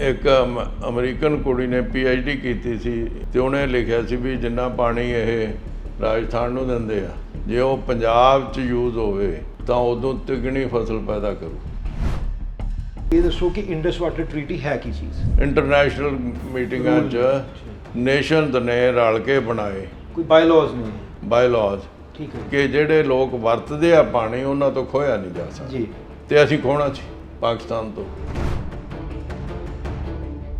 ਇੱਕ ਅਮ- ਅਮਰੀਕਨ ਕੁੜੀ ਨੇ ਡੀ ਕੀਤੀ ਸੀ ਤੇ ਉਹਨੇ ਲਿਖਿਆ ਸੀ ਵੀ ਜਿੰਨਾ ਪਾਣੀ ਇਹ ਰਾਜਸਥਾਨ ਨੂੰ ਦਿੰਦੇ ਆ ਜੇ ਉਹ ਪੰਜਾਬ 'ਚ ਯੂਜ਼ ਹੋਵੇ ਤਾਂ ਉਦੋਂ ਤਿਗਣੀ ਫਸਲ ਪੈਦਾ ਕਰੂ। ਇਹ ਦੱਸੋ ਕਿ ਇੰਡਸ ਵਾਟਰ ਟ੍ਰੀਟੀ ਹੈ ਕੀ ਚੀਜ਼? ਇੰਟਰਨੈਸ਼ਨਲ ਮੀਟਿੰਗਾਂ 'ਚ ਨੇਸ਼ਨਸ ਨੇ ਰਲ ਕੇ ਬਣਾਏ। ਕੋਈ ਬਾਇਲਾਜ਼ ਨਹੀਂ ਬਾਇਲਾਜ਼ ਠੀਕ ਹੈ। ਕਿ ਜਿਹੜੇ ਲੋਕ ਵਰਤਦੇ ਆ ਪਾਣੀ ਉਹਨਾਂ ਤੋਂ ਖੋਇਆ ਨਹੀਂ ਜਾ ਸਕਦਾ। ਜੀ। ਤੇ ਅਸੀਂ ਖੋਣਾ ਸੀ ਪਾਕਿਸਤਾਨ ਤੋਂ।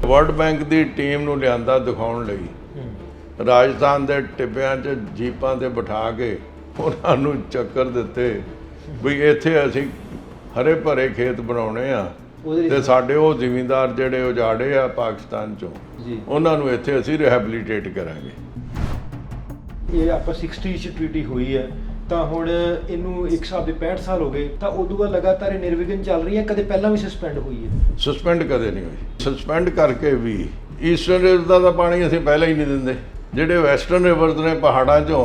ਵਰਲਡ ਬੈਂਕ ਦੀ ਟੀਮ ਨੂੰ ਲਿਆਂਦਾ ਦਿਖਾਉਣ ਲਈ। ਰਾਜਸਥਾਨ ਦੇ ਟਿੱਬਿਆਂ 'ਚ ਜੀਪਾਂ ਤੇ ਬਿਠਾ ਕੇ ਉਹਨਾਂ ਨੂੰ ਚੱਕਰ ਦਿੱਤੇ ਵੀ ਇੱਥੇ ਅਸੀਂ ਹਰੇ ਭਰੇ ਖੇਤ ਬਣਾਉਣੇ ਆ ਤੇ ਸਾਡੇ ਉਹ ਜ਼ਿਮੀਂਦਾਰ ਜਿਹੜੇ ਉਜਾੜੇ ਆ ਪਾਕਿਸਤਾਨ 'ਚੋਂ ਉਹਨਾਂ ਨੂੰ ਇੱਥੇ ਅਸੀਂ ਰਿਹੈਬਿਲਿਟੇਟ ਕਰਾਂਗੇ। ਇਹ ਆਪਾਂ 60 ਚ ਟ੍ਰੀਟੀ ਹੋਈ ਹੈ। ਤਾਂ ਹੁਣ ਇਹਨੂੰ ਇੱਕ ਹਿਸਾਬ ਦੇ 65 ਸਾਲ ਹੋ ਗਏ ਤਾਂ ਉਦੋਂ ਬਾਅਦ ਲਗਾਤਾਰ ਇਹ ਨਿਰਵਿਘਨ ਚੱਲ ਰਹੀ ਹੈ ਕਦੇ ਪਹਿਲਾਂ ਵੀ ਸਸਪੈਂਡ ਹੋਈ ਹੈ? ਸਸਪੈਂਡ ਕਦੇ ਨਹੀਂ ਹੋਈ। ਸਸਪੈਂਡ ਕਰਕੇ ਵੀ ਈਸਟਰਨ ਰਿਵਰ ਦਾ ਤਾਂ ਪਾਣੀ ਅਸੀਂ ਪਹਿਲਾਂ ਹੀ ਨਹੀਂ ਦਿੰਦੇ। ਜਿਹੜੇ ਵੈਸਟਰਨ ਰਿਵਰਸ ਨੇ ਪਹਾੜਾਂ 'ਚੋਂ।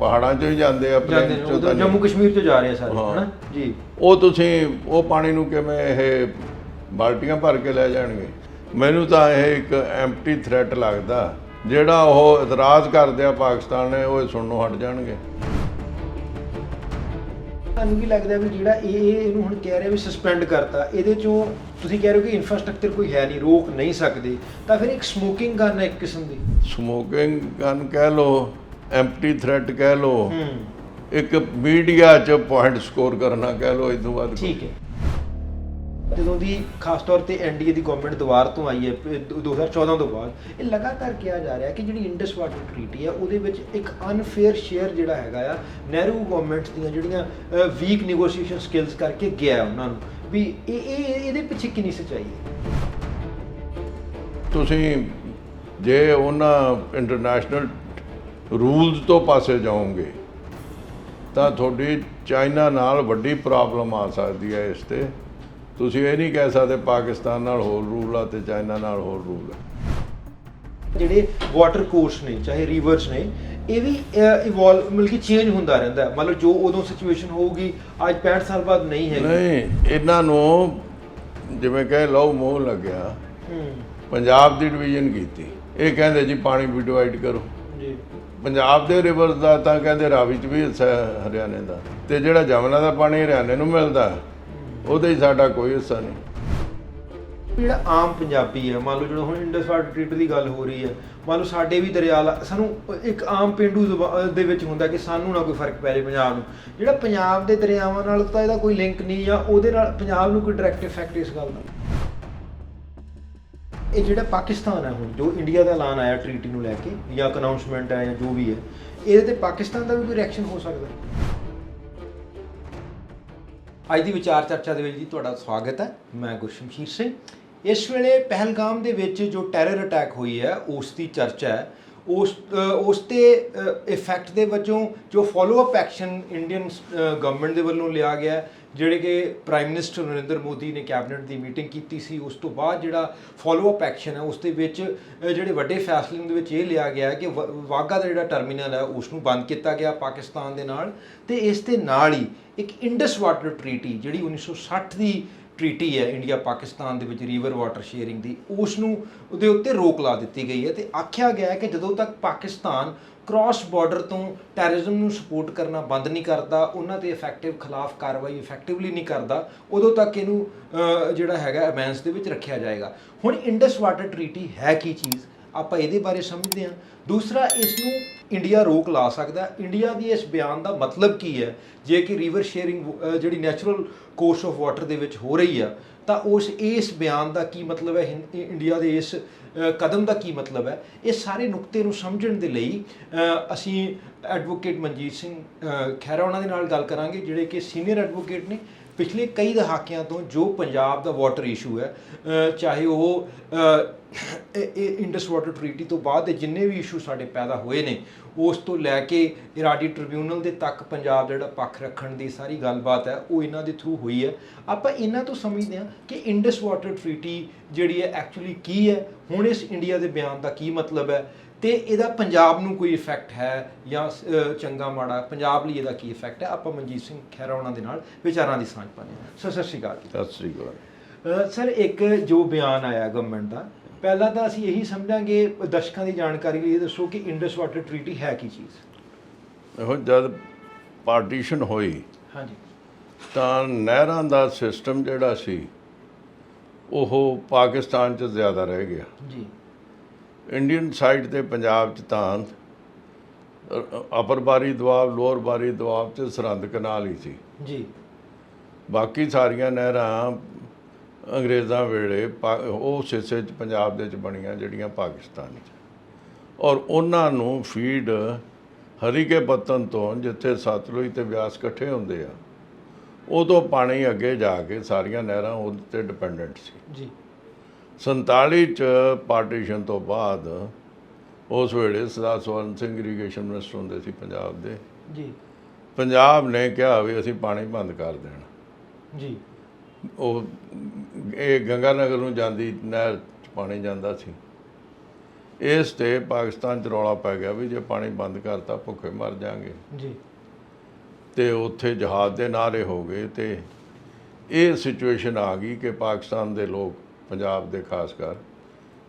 ਪਹਾੜਾਂ 'ਚੋਂ ਹੀ ਜਾਂਦੇ ਆ ਨੇ 'ਚੋਂ। ਜੰਮੂ ਕਸ਼ਮੀਰ ਤੋਂ ਜਾ ਰਹੇ ਆ ਸਾਰੇ। ਹਨਾ? ਜੀ। ਉਹ ਤੁਸੀਂ ਉਹ ਪਾਣੀ ਨੂੰ ਕਿਵੇਂ ਇਹ ਬਾਲਟੀਆਂ ਭਰ ਕੇ ਲੈ ਜਾਣਗੇ? ਮੈਨੂੰ ਤਾਂ ਇਹ ਇੱਕ ਐਮਪਟੀ ਥ੍ਰੈਟ ਲੱਗਦਾ। ਜਿਹੜਾ ਉਹ ਇਤਰਾਜ਼ ਕਰਦੇ ਆ ਪਾਕਿਸਤਾਨ ਨੇ ਉਹ ਸੁਣਨੋਂ ਹਟ ਜਾਣਗੇ। ਤੁਹਾਨੂੰ ਕੀ ਲੱਗਦਾ ਵੀ ਜਿਹੜਾ ਇਹ ਇਹ ਇਹਨੂੰ ਹੁਣ ਕਹਿ ਰਿਹਾ ਵੀ ਸਸਪੈਂਡ ਕਰਤਾ ਇਹਦੇ ਚੋਂ ਤੁਸੀਂ ਕਹਿ ਰਹੇ ਹੋ ਕਿ ਇਨਫਰਾਸਟ੍ਰਕਚਰ ਕੋਈ ਹੈ ਨਹੀਂ ਰੋਕ ਨਹੀਂ ਸਕਦੇ ਤਾਂ ਫਿਰ ਇੱਕ ਸਮੋਕਿੰਗ ਗਨ ਹੈ ਇੱਕ ਕਿਸਮ ਦੀ। ਸਮੋਕਿੰਗ ਗਨ ਕਹਿ ਲੋ ਐਮਪਟੀ ਥ੍ਰੈਟ ਕਹਿ ਲੋ ਇੱਕ ਮੀਡੀਆ 'ਚ ਪੁਆਇੰਟ ਸਕੋਰ ਕਰਨਾ ਕਹਿ ਲੋ ਇਸ ਤੋਂ ਬਾਅਦ ਠੀਕ ਹੈ। ਜਦੋਂ ਦੀ ਖਾਸ ਤੌਰ ਤੇ ਐਨਡੀਏ ਦੀ ਗਵਰਨਮੈਂਟ ਦੁਬਾਰ ਤੋਂ ਆਈ ਹੈ ਪ- ਦੋ- 2014 ਤੋਂ ਬਾਅਦ, ਇਹ ਲਗਾਤਾਰ ਕਿਹਾ ਜਾ ਰਿਹਾ ਕਿ ਜਿਹੜੀ ਇੰਡਸ ਵਾਟਰ ਟ੍ਰੀਟੀ ਹੈ, ਉਹਦੇ ਵਿੱਚ ਇੱਕ ਅਨਫੇਅਰ ਸ਼ੇਅਰ ਜਿਹੜਾ ਹੈਗਾ ਆ ਨਹਿਰੂ ਗਵਰਨਮੈਂਟ ਦੀਆਂ ਜਿਹੜੀਆਂ ਵੀਕ ਨੈਗੋਸ਼ੀਏਸ਼ਨ ਸਕਿੱਲਸ ਕਰਕੇ ਗਿਆ ਉਹਨਾਂ ਨੂੰ। ਵੀ ਇਹ ਇਹ ਇਹਦੇ ਪਿੱਛੇ ਕਿੰਨੀ ਸੱਚਾਈ ਹੈ? ਤੁਸੀਂ ਜੇ ਉਹਨਾਂ ਇੰਟਰਨੈਸ਼ਨਲ ਰੂਲਸ ਤੋਂ ਪਾਸੇ ਜਾਓਗੇ, ਤਾਂ ਤੁਹਾਡੀ ਚਾਈਨਾ ਨਾਲ ਵੱਡੀ ਪ੍ਰੋਬਲਮ ਆ ਸਕਦੀ ਹੈ ਇਸ ਤੇ। ਤੁਸੀਂ ਇਹ ਨਹੀਂ ਕਹਿ ਸਕਦੇ ਪਾਕਿਸਤਾਨ ਨਾਲ ਹੋਰ ਰੂਲ ਆ ਤੇ ਚਾਈਨਾ ਨਾਲ ਹੋਰ ਰੂਲ ਆ। ਜਿਹੜੇ ਵਾਟਰ ਕੋਰਸ ਨੇ ਚਾਹੇ ਰਿਵਰਸ ਨੇ ਇਹ ਵੀ ਇਵੋਲਵ ਮਿਲ ਕੇ ਚੇਂਜ ਹੁੰਦਾ ਰਹਿੰਦਾ ਹੈ। ਮਤਲਬ ਜੋ ਉਦੋਂ ਸਿਚੁਏਸ਼ਨ ਹੋਊਗੀ ਅੱਜ 65 ਸਾਲ ਬਾਅਦ ਨਹੀਂ ਹੈਗੀ। ਨਹੀਂ ਇਹਨਾਂ ਨੂੰ ਜਿਵੇਂ ਕਹੇ ਲਓ ਮੋਹ ਲੱਗਿਆ। ਹੂੰ। ਪੰਜਾਬ ਦੀ ਡਿਵੀਜ਼ਨ ਕੀਤੀ। ਇਹ ਕਹਿੰਦੇ ਜੀ ਪਾਣੀ ਵੀ ਡਿਵਾਈਡ ਕਰੋ। ਜੀ। ਪੰਜਾਬ ਦੇ ਰਿਵਰ ਦਾ ਤਾਂ ਕਹਿੰਦੇ ਰਾਵੀ ਚ ਵੀ ਹਿੱਸਾ ਹੈ ਹਰਿਆਣੇ ਦਾ। ਤੇ ਜਿਹੜਾ ਜਮਨਾ ਦਾ ਪਾਣੀ ਹਰਿਆਣੇ ਨੂੰ ਮਿਲਦਾ ਉਹਦੇ ਹੀ ਸਾਡਾ ਕੋਈ ਹਿੱਸਾ ਨਹੀਂ। ਜਿਹੜਾ ਆਮ ਪੰਜਾਬੀ ਹੈ, ਮੰਨ ਲਓ ਜਦੋਂ ਹੁਣ ਇੰਡਸ ਵਾਟਰ ਟ੍ਰੀਟ ਦੀ ਗੱਲ ਹੋ ਰਹੀ ਹੈ, ਮੰਨ ਲਓ ਸਾਡੇ ਵੀ ਦਰਿਆ ਲਾ- ਸਾਨੂੰ ਇੱਕ ਆਮ ਪਿੰਡੂ ਜ਼ੁਬਾ- ਦੇ ਵਿੱਚ ਹੁੰਦਾ ਕਿ ਸਾਨੂੰ ਨਾ ਕੋਈ ਫ਼ਰਕ ਪੈ ਜਾਵੇ ਪੰਜਾਬ ਨੂੰ। ਜਿਹੜਾ ਪੰਜਾਬ ਦੇ ਦਰਿਆਵਾਂ ਨਾਲ ਤਾਂ ਇਹਦਾ ਕੋਈ ਲਿੰਕ ਨਹੀਂ ਜਾਂ ਉਹਦੇ ਨਾਲ ਪੰਜਾਬ ਨੂੰ ਕੋਈ ਡਾਇਰੈਕਟ ਇਫੈਕਟ ਇਸ ਗੱਲ ਦਾ? ਇਹ ਜਿਹੜਾ ਪਾਕਿਸਤਾਨ ਹੈ ਹੁਣ, ਜੋ ਇੰਡੀਆ ਦਾ ਐਲਾਨ ਆਇਆ ਟ੍ਰੀਟੀ ਨੂੰ ਲੈ ਕੇ, ਜਾਂ ਅਨਾਉਂਸਮੈਂਟ ਹੈ ਜਾਂ ਜੋ ਵੀ ਹੈ, ਇਹਦੇ ਤੇ ਪਾਕਿਸਤਾਨ ਦਾ ਵੀ ਕੋਈ ਰਿਐਕਸ਼ਨ ਹੋ ਸਕਦਾ? ਹੈ ਅੱਜ ਦੀ ਵਿਚਾਰ ਚਰਚਾ ਦੇ ਵਿੱਚ ਜੀ ਤੁਹਾਡਾ ਸਵਾਗਤ ਹੈ, ਮੈਂ ਗੁਰਸ਼ਮਸ਼ੀਰ ਸਿੰਘ। ਇਸ ਵੇਲੇ ਪਹਿਲਗਾਮ ਦੇ ਵਿੱਚ ਜੋ ਟੈਰਰ ਅਟੈਕ ਹੋਈ ਹੈ, ਉਸ ਦੀ ਚਰਚਾ ਹੈ। ਉਸ ਉਸ ਤੇ ਇਫੈਕਟ ਦੇ ਵਜੋਂ ਜੋ follow up action Indian government ਦੇ ਵੱਲੋਂ ਲਿਆ ਗਿਆ ਜਿਹੜੇ ਕਿ ਪ੍ਰਾਈਮ ਮਿਨਿਸਟਰ ਨਰਿੰਦਰ ਮੋਦੀ ਨੇ ਕੈਬਨਿਟ ਦੀ ਮੀਟਿੰਗ ਕੀਤੀ ਸੀ, ਉਸ ਤੋਂ ਬਾਅਦ ਜਿਹੜਾ ਫਾਲੋ ਅਪ ਐਕਸ਼ਨ ਹੈ, ਉਸ ਦੇ ਵਿੱਚ ਜਿਹੜੇ ਵੱਡੇ ਫੈਸਲੇ ਦੇ ਵਿੱਚ ਇਹ ਲਿਆ ਗਿਆ ਕਿ ਵ- ਵਾਹਗਾ ਦਾ ਜਿਹੜਾ ਟਰਮੀਨਲ ਹੈ ਉਸ ਨੂੰ ਬੰਦ ਕੀਤਾ ਗਿਆ ਪਾਕਿਸਤਾਨ ਦੇ ਨਾਲ ਤੇ ਇਸ ਦੇ ਨਾਲ ਹੀ ਇੱਕ ਇੰਡਸ ਵਾਟਰ ਟ੍ਰੀਟੀ ਜਿਹੜੀ 1960 ਦੀ ਟ੍ਰੀਟੀ ਹੈ ਇੰਡੀਆ ਪਾਕਿਸਤਾਨ ਦੇ ਵਿੱਚ ਰੀਵਰ ਵਾਟਰ ਸ਼ੇਅਰਿੰਗ ਦੀ ਉਸ ਨੂੰ ਉਹਦੇ ਉੱਤੇ ਰੋਕ ਲਾ ਦਿੱਤੀ ਗਈ ਹੈ ਤੇ ਆਖਿਆ ਗਿਆ ਹੈ ਕਿ ਜਦੋਂ ਤੱਕ ਪਾਕਿਸਤਾਨ ਕ੍ਰਾਸ ਬਾਰਡਰ ਤੋਂ ਟੈਰਰਿਜ਼ਮ ਨੂੰ ਸਪੋਰਟ ਕਰਨਾ ਬੰਦ ਨਹੀਂ ਕਰਦਾ, ਉਹਨਾਂ ਤੇ ਇਫੈਕਟਿਵ ਖਿਲਾਫ ਕਾਰਵਾਈ ਇਫੈਕਟਿਵਲੀ ਨਹੀਂ ਕਰਦਾ, ਉਦੋਂ ਤੱਕ ਇਹਨੂੰ ਜਿਹੜਾ ਹੈਗਾ ਅਮੈਂਸ ਦੇ ਵਿੱਚ ਰੱਖਿਆ ਜਾਏਗਾ। ਹੁਣ ਇੰਡਸ ਵਾਟਰ ਟ੍ਰੀਟੀ ਹੈ ਕੀ ਚੀਜ਼? ਆਪਾਂ ਇਹਦੇ ਬਾਰੇ ਸਮਝਦੇ ਹਾਂ। ਦੂਸਰਾ ਇਸ ਨੂੰ ਇੰਡੀਆ ਰੋਕ ਲਾ ਸਕਦਾ ਇੰਡੀਆ ਦੀ ਇਸ ਬਿਆਨ ਦਾ ਮਤਲਬ ਕੀ ਹੈ? ਜੇ ਕਿ ਰਿਵਰ ਸ਼ੇਅਰਿੰਗ ਜਿਹੜੀ ਨੈਚੁਰਲ ਕੋਰਸ ਆਫ ਵਾਟਰ ਦੇ ਵਿੱਚ ਹੋ ਰਹੀ ਆ, ਤਾਂ ਉਸ, ਇਸ ਬਿਆਨ ਦਾ ਕੀ ਮਤਲਬ ਹੈ? ਇੰਡੀਆ ਦੇ ਇਸ ਕਦਮ ਦਾ ਕੀ ਮਤਲਬ ਹੈ? ਇਹ ਸਾਰੇ ਨੁਕਤੇ ਨੂੰ ਸਮਝਣ ਦੇ ਲਈ ਅਸੀਂ ਐਡਵੋਕੇਟ ਮਨਜੀਤ ਸਿੰਘ ਖਹਿਰਾ ਉਹਨਾਂ ਦੇ ਨਾਲ ਗੱਲ ਕਰਾਂਗੇ, ਜਿਹੜੇ ਕਿ ਸੀਨੀਅਰ ਐਡਵੋਕੇਟ ਨੇ ਪਿਛਲੇ ਕਈ ਦਹਾਕਿਆਂ ਤੋਂ ਜੋ ਪੰਜਾਬ ਦਾ ਵਾਟਰ ਇਸ਼ੂ ਹੈ ਚਾਹੇ ਉਹ ਇਹ ਇੰਡਸ ਵਾਟਰ ਟ੍ਰੀਟੀ ਤੋਂ ਬਾਅਦ ਦੇ ਜਿੰਨੇ ਵੀ ਇਸ਼ੂ ਸਾਡੇ ਪੈਦਾ ਹੋਏ ਨੇ, ਉਸ ਤੋਂ ਲੈ ਕੇ ਇਰਾਡੀ ਟ੍ਰਿਬਿਊਨਲ ਦੇ ਤੱਕ ਪੰਜਾਬ ਜਿਹੜਾ ਪੱਖ ਰੱਖਣ ਦੀ ਸਾਰੀ ਗੱਲਬਾਤ ਹੈ, ਉਹ ਇਹਨਾਂ ਦੇ ਥਰੂ ਹੋਈ ਹੈ। ਆਪਾਂ ਇਹਨਾਂ ਤੋਂ ਸਮਝਦੇ ਹਾਂ ਕਿ ਇੰਡਸ ਵਾਟਰ ਟ੍ਰੀਟੀ ਜਿਹੜੀ ਹੈ ਐਕਚੁਅਲੀ ਕੀ ਹੈ? ਹੁਣ ਇਸ ਇੰਡੀਆ ਦੇ ਬਿਆਨ ਦਾ ਕੀ ਮਤਲਬ ਹੈ? ਤੇ ਇਹਦਾ ਪੰਜਾਬ ਨੂੰ ਕੋਈ ਇਫੈਕਟ ਹੈ ਜਾਂ ਚੰਗਾ ਮਾੜਾ ਪੰਜਾਬ ਲਈ ਇਹਦਾ ਕੀ ਇਫੈਕਟ ਹੈ? ਆਪਾਂ ਮਨਜੀਤ ਸਿੰਘ ਖਹਿਰਾ ਉਹਨਾਂ ਦੇ ਨਾਲ ਵਿਚਾਰਾਂ ਦੀ ਸਾਂਝ ਪਾਉਂਦੇ ਹਾਂ। ਸੋ ਸਤਿ ਸ਼੍ਰੀ ਅਕਾਲ ਸਤਿ ਸ੍ਰੀ ਅਕਾਲ। ਸਰ ਇੱਕ ਜੋ ਬਿਆਨ ਆਇਆ ਗਵਰਨਮੈਂਟ ਦਾ ਪਹਿਲਾਂ ਤਾਂ ਅਸੀਂ ਇਹੀ ਸਮਝਾਂਗੇ ਦਰਸ਼ਕਾਂ ਦੀ ਜਾਣਕਾਰੀ ਲਈ ਇਹ ਦੱਸੋ ਕਿ ਇੰਡਸ ਵਾਟਰ ਟ੍ਰੀਟੀ ਹੈ ਕੀ ਚੀਜ਼? ਇਹੋ ਜਦ ਪਾਰਟੀਸ਼ਨ ਹੋਈ ਹਾਂਜੀ। ਤਾਂ ਨਹਿਰਾਂ ਦਾ ਸਿਸਟਮ ਜਿਹੜਾ ਸੀ ਉਹ ਪਾਕਿਸਤਾਨ 'ਚ ਜ਼ਿਆਦਾ ਰਹਿ ਗਿਆ। ਜੀ। ਇੰਡੀਅਨ ਸਾਈਡ ਤੇ ਪੰਜਾਬ 'ਚ ਤਾਂ ਅਪਰ ਬਾਰੀ ਦੁਆਬ ਲੋਅਰ ਬਾਰੀ ਦੁਆਬ ਤੇ ਸਰਹੰਦ ਕਨਾਲ ਹੀ ਸੀ। ਜੀ। ਬਾਕੀ ਸਾਰੀਆਂ ਨਹਿਰਾਂ ਅੰਗਰੇਜ਼ਾਂ ਵੇਲੇ ਉਸ ਹਿੱਸੇ 'ਚ ਪੰਜਾਬ ਦੇ ਵਿੱਚ ਬਣੀਆਂ ਜਿਹੜੀਆਂ ਪਾਕਿਸਤਾਨ 'ਚ। ਔਰ ਉਹਨਾਂ ਨੂੰ ਫੀਡ ਹਰੀਕੇ ਪੱਤਨ ਤੋਂ ਜਿੱਥੇ ਸਤਲੁਜ ਤੇ ਬਿਆਸ ਇਕੱਠੇ ਹੁੰਦੇ ਆ ਉਦੋਂ ਪਾਣੀ ਅੱਗੇ ਜਾ ਕੇ ਸਾਰੀਆਂ ਨਹਿਰਾਂ ਉਹਦੇ ਤੇ ਡਿਪੈਂਡੈਂਟ ਸੀ। ਜੀ। 47 ਚ ਪਾਰਟੀਸ਼ਨ ਤੋਂ ਬਾਅਦ ਉਸ ਵੇਲੇ ਸਰਦਾਰ ਸਵਰਨ ਸਿੰਘ ਇਰੀਗੇਸ਼ਨ ਮਿਨਿਸਟਰ ਹੁੰਦੇ ਸੀ ਪੰਜਾਬ ਦੇ। ਜੀ। ਪੰਜਾਬ ਨੇ ਕਿਹਾ ਵੀ ਅਸੀਂ ਪਾਣੀ ਬੰਦ ਕਰ ਦੇਣਾ। ਜੀ। ਉਹ ਇਹ ਗੰਗਾ ਨਗਰ ਨੂੰ ਜਾਂਦੀ ਨਹਿਰ 'ਚ ਪਾਣੀ ਜਾਂਦਾ ਸੀ। ਇਸ ਤੇ ਪਾਕਿਸਤਾਨ 'ਚ ਰੌਲਾ ਪੈ ਗਿਆ ਵੀ ਜੇ ਪਾਣੀ ਬੰਦ ਕਰਤਾ ਭੁੱਖੇ ਮਰ ਜਾਾਂਗੇ। ਜੀ। ਤੇ ਉੱਥੇ ਜਹਾਜ਼ ਦੇ ਨਾਰੇ ਹੋ ਗਏ ਤੇ ਇਹ ਸਿਚੁਏਸ਼ਨ ਆ ਗਈ ਕਿ ਪਾਕਿਸਤਾਨ ਦੇ ਲੋਕ ਪੰਜਾਬ ਦੇ ਖਾਸ ਕਰ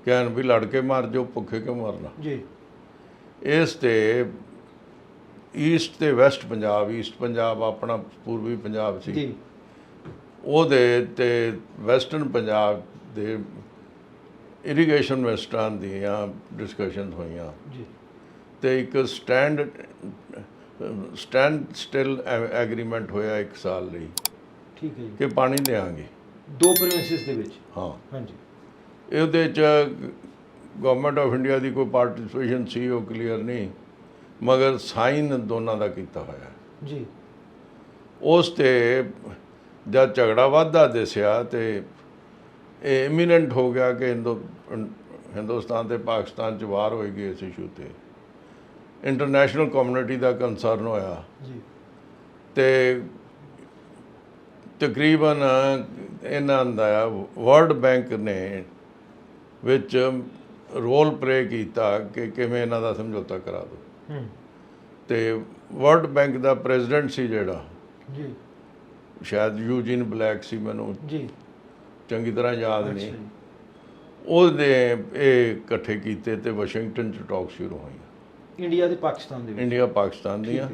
ਕਹਿਣ ਵੀ ਲੜ ਕੇ ਮਰ ਜਾਓ ਭੁੱਖੇ ਕਿਉਂ ਮਰਨਾ? ਜੀ। ਇਸ ਤੇ ਈਸਟ ਤੇ ਵੈਸਟ ਪੰਜਾਬ ਈਸਟ ਪੰਜਾਬ ਆਪਣਾ ਪੂਰਬੀ ਪੰਜਾਬ ਸੀ। ਜੀ। ਉਹਦੇ ਤੇ ਵੈਸਟਰਨ ਪੰਜਾਬ ਦੇ ਇਰੀਗੇਸ਼ਨ ਮਿਨਿਸਟਰਾਂ ਦੀਆਂ ਡਿਸਕਸ਼ਨਸ ਹੋਈਆਂ। ਜੀ। ਤੇ ਇੱਕ ਸਟੈਂਡ ਸਟੈਂਡ ਸਟਿਲ ਐਗਰੀਮੈਂਟ ਹੋਇਆ ਇੱਕ ਸਾਲ ਲਈ ਠੀਕ ਹੈ ਜੀ। ਕਿ ਪਾਣੀ ਦੇਾਂਗੇ ਦੋ ਪ੍ਰੋਵਿੰਸਿਸ ਦੇ ਵਿੱਚ। ਹਾਂ। ਹਾਂਜੀ। ਇਹਦੇ ਚ ਗਵਰਨਮੈਂਟ ਆਫ ਇੰਡੀਆ ਦੀ ਕੋਈ ਪਾਰਟਿਸਿਪੇਸ਼ਨ ਸੀ ਉਹ ਕਲੀਅਰ ਨਹੀਂ। ਮਗਰ ਸਾਈਨ ਦੋਨਾਂ ਦਾ ਕੀਤਾ ਹੋਇਆ। ਜੀ। ਉਸ ਤੇ ਜਦ ਝਗੜਾ ਵੱਧਦਾ ਦਿਸਿਆ ਤੇ ਇਹ ਇਮੀਨੈਂਟ ਹੋ ਗਿਆ ਕਿ ਹਿੰਦੂ ਹਿੰਦੁਸਤਾਨ ਤੇ ਪਾਕਿਸਤਾਨ ਚ ਵਾਰ ਹੋਏਗੀ ਇਸ ਇਸ਼ੂ ਤੇ। ਇੰਟਰਨੈਸ਼ਨਲ ਕਮਿਊਨਿਟੀ ਦਾ ਕੰਸਰਨ ਹੋਇਆ। ਜੀ। ਤੇ ਤਕਰੀਬਨ ਇਹਨਾਂ ਦਾ ਵਰਲਡ ਬੈਂਕ ਨੇ ਵਿੱਚ ਰੋਲ ਪਲੇ ਕੀਤਾ ਕਿ ਕਿਵੇਂ ਇਹਨਾਂ ਦਾ ਸਮਝੌਤਾ ਕਰਾ ਦੋ। ਤੇ ਵਰਲਡ ਬੈਂਕ ਦਾ ਪ੍ਰੈਜ਼ੀਡੈਂਟ ਸੀ ਜਿਹੜਾ। ਜੀ। ਸ਼ਾਇਦ ਯੂਜੀਨ ਬਲੈਕ ਸੀ ਮੈਨੂੰ। ਜੀ। ਚੰਗੀ ਤਰ੍ਹਾਂ ਯਾਦ ਨਹੀਂ। ਉਹਦੇ ਇਹ ਇਕੱਠੇ ਕੀਤੇ ਤੇ ਵਾਸ਼ਿੰਗਟਨ ਚ ਟਾਕ ਸ਼ੁਰੂ ਹੋਈਆਂ। ਇੰਡੀਆ ਤੇ ਪਾਕਿਸਤਾਨ ਦੇ ਵਿੱਚ। ਇੰਡੀਆ ਪਾਕਿਸਤਾਨ ਦੀਆਂ।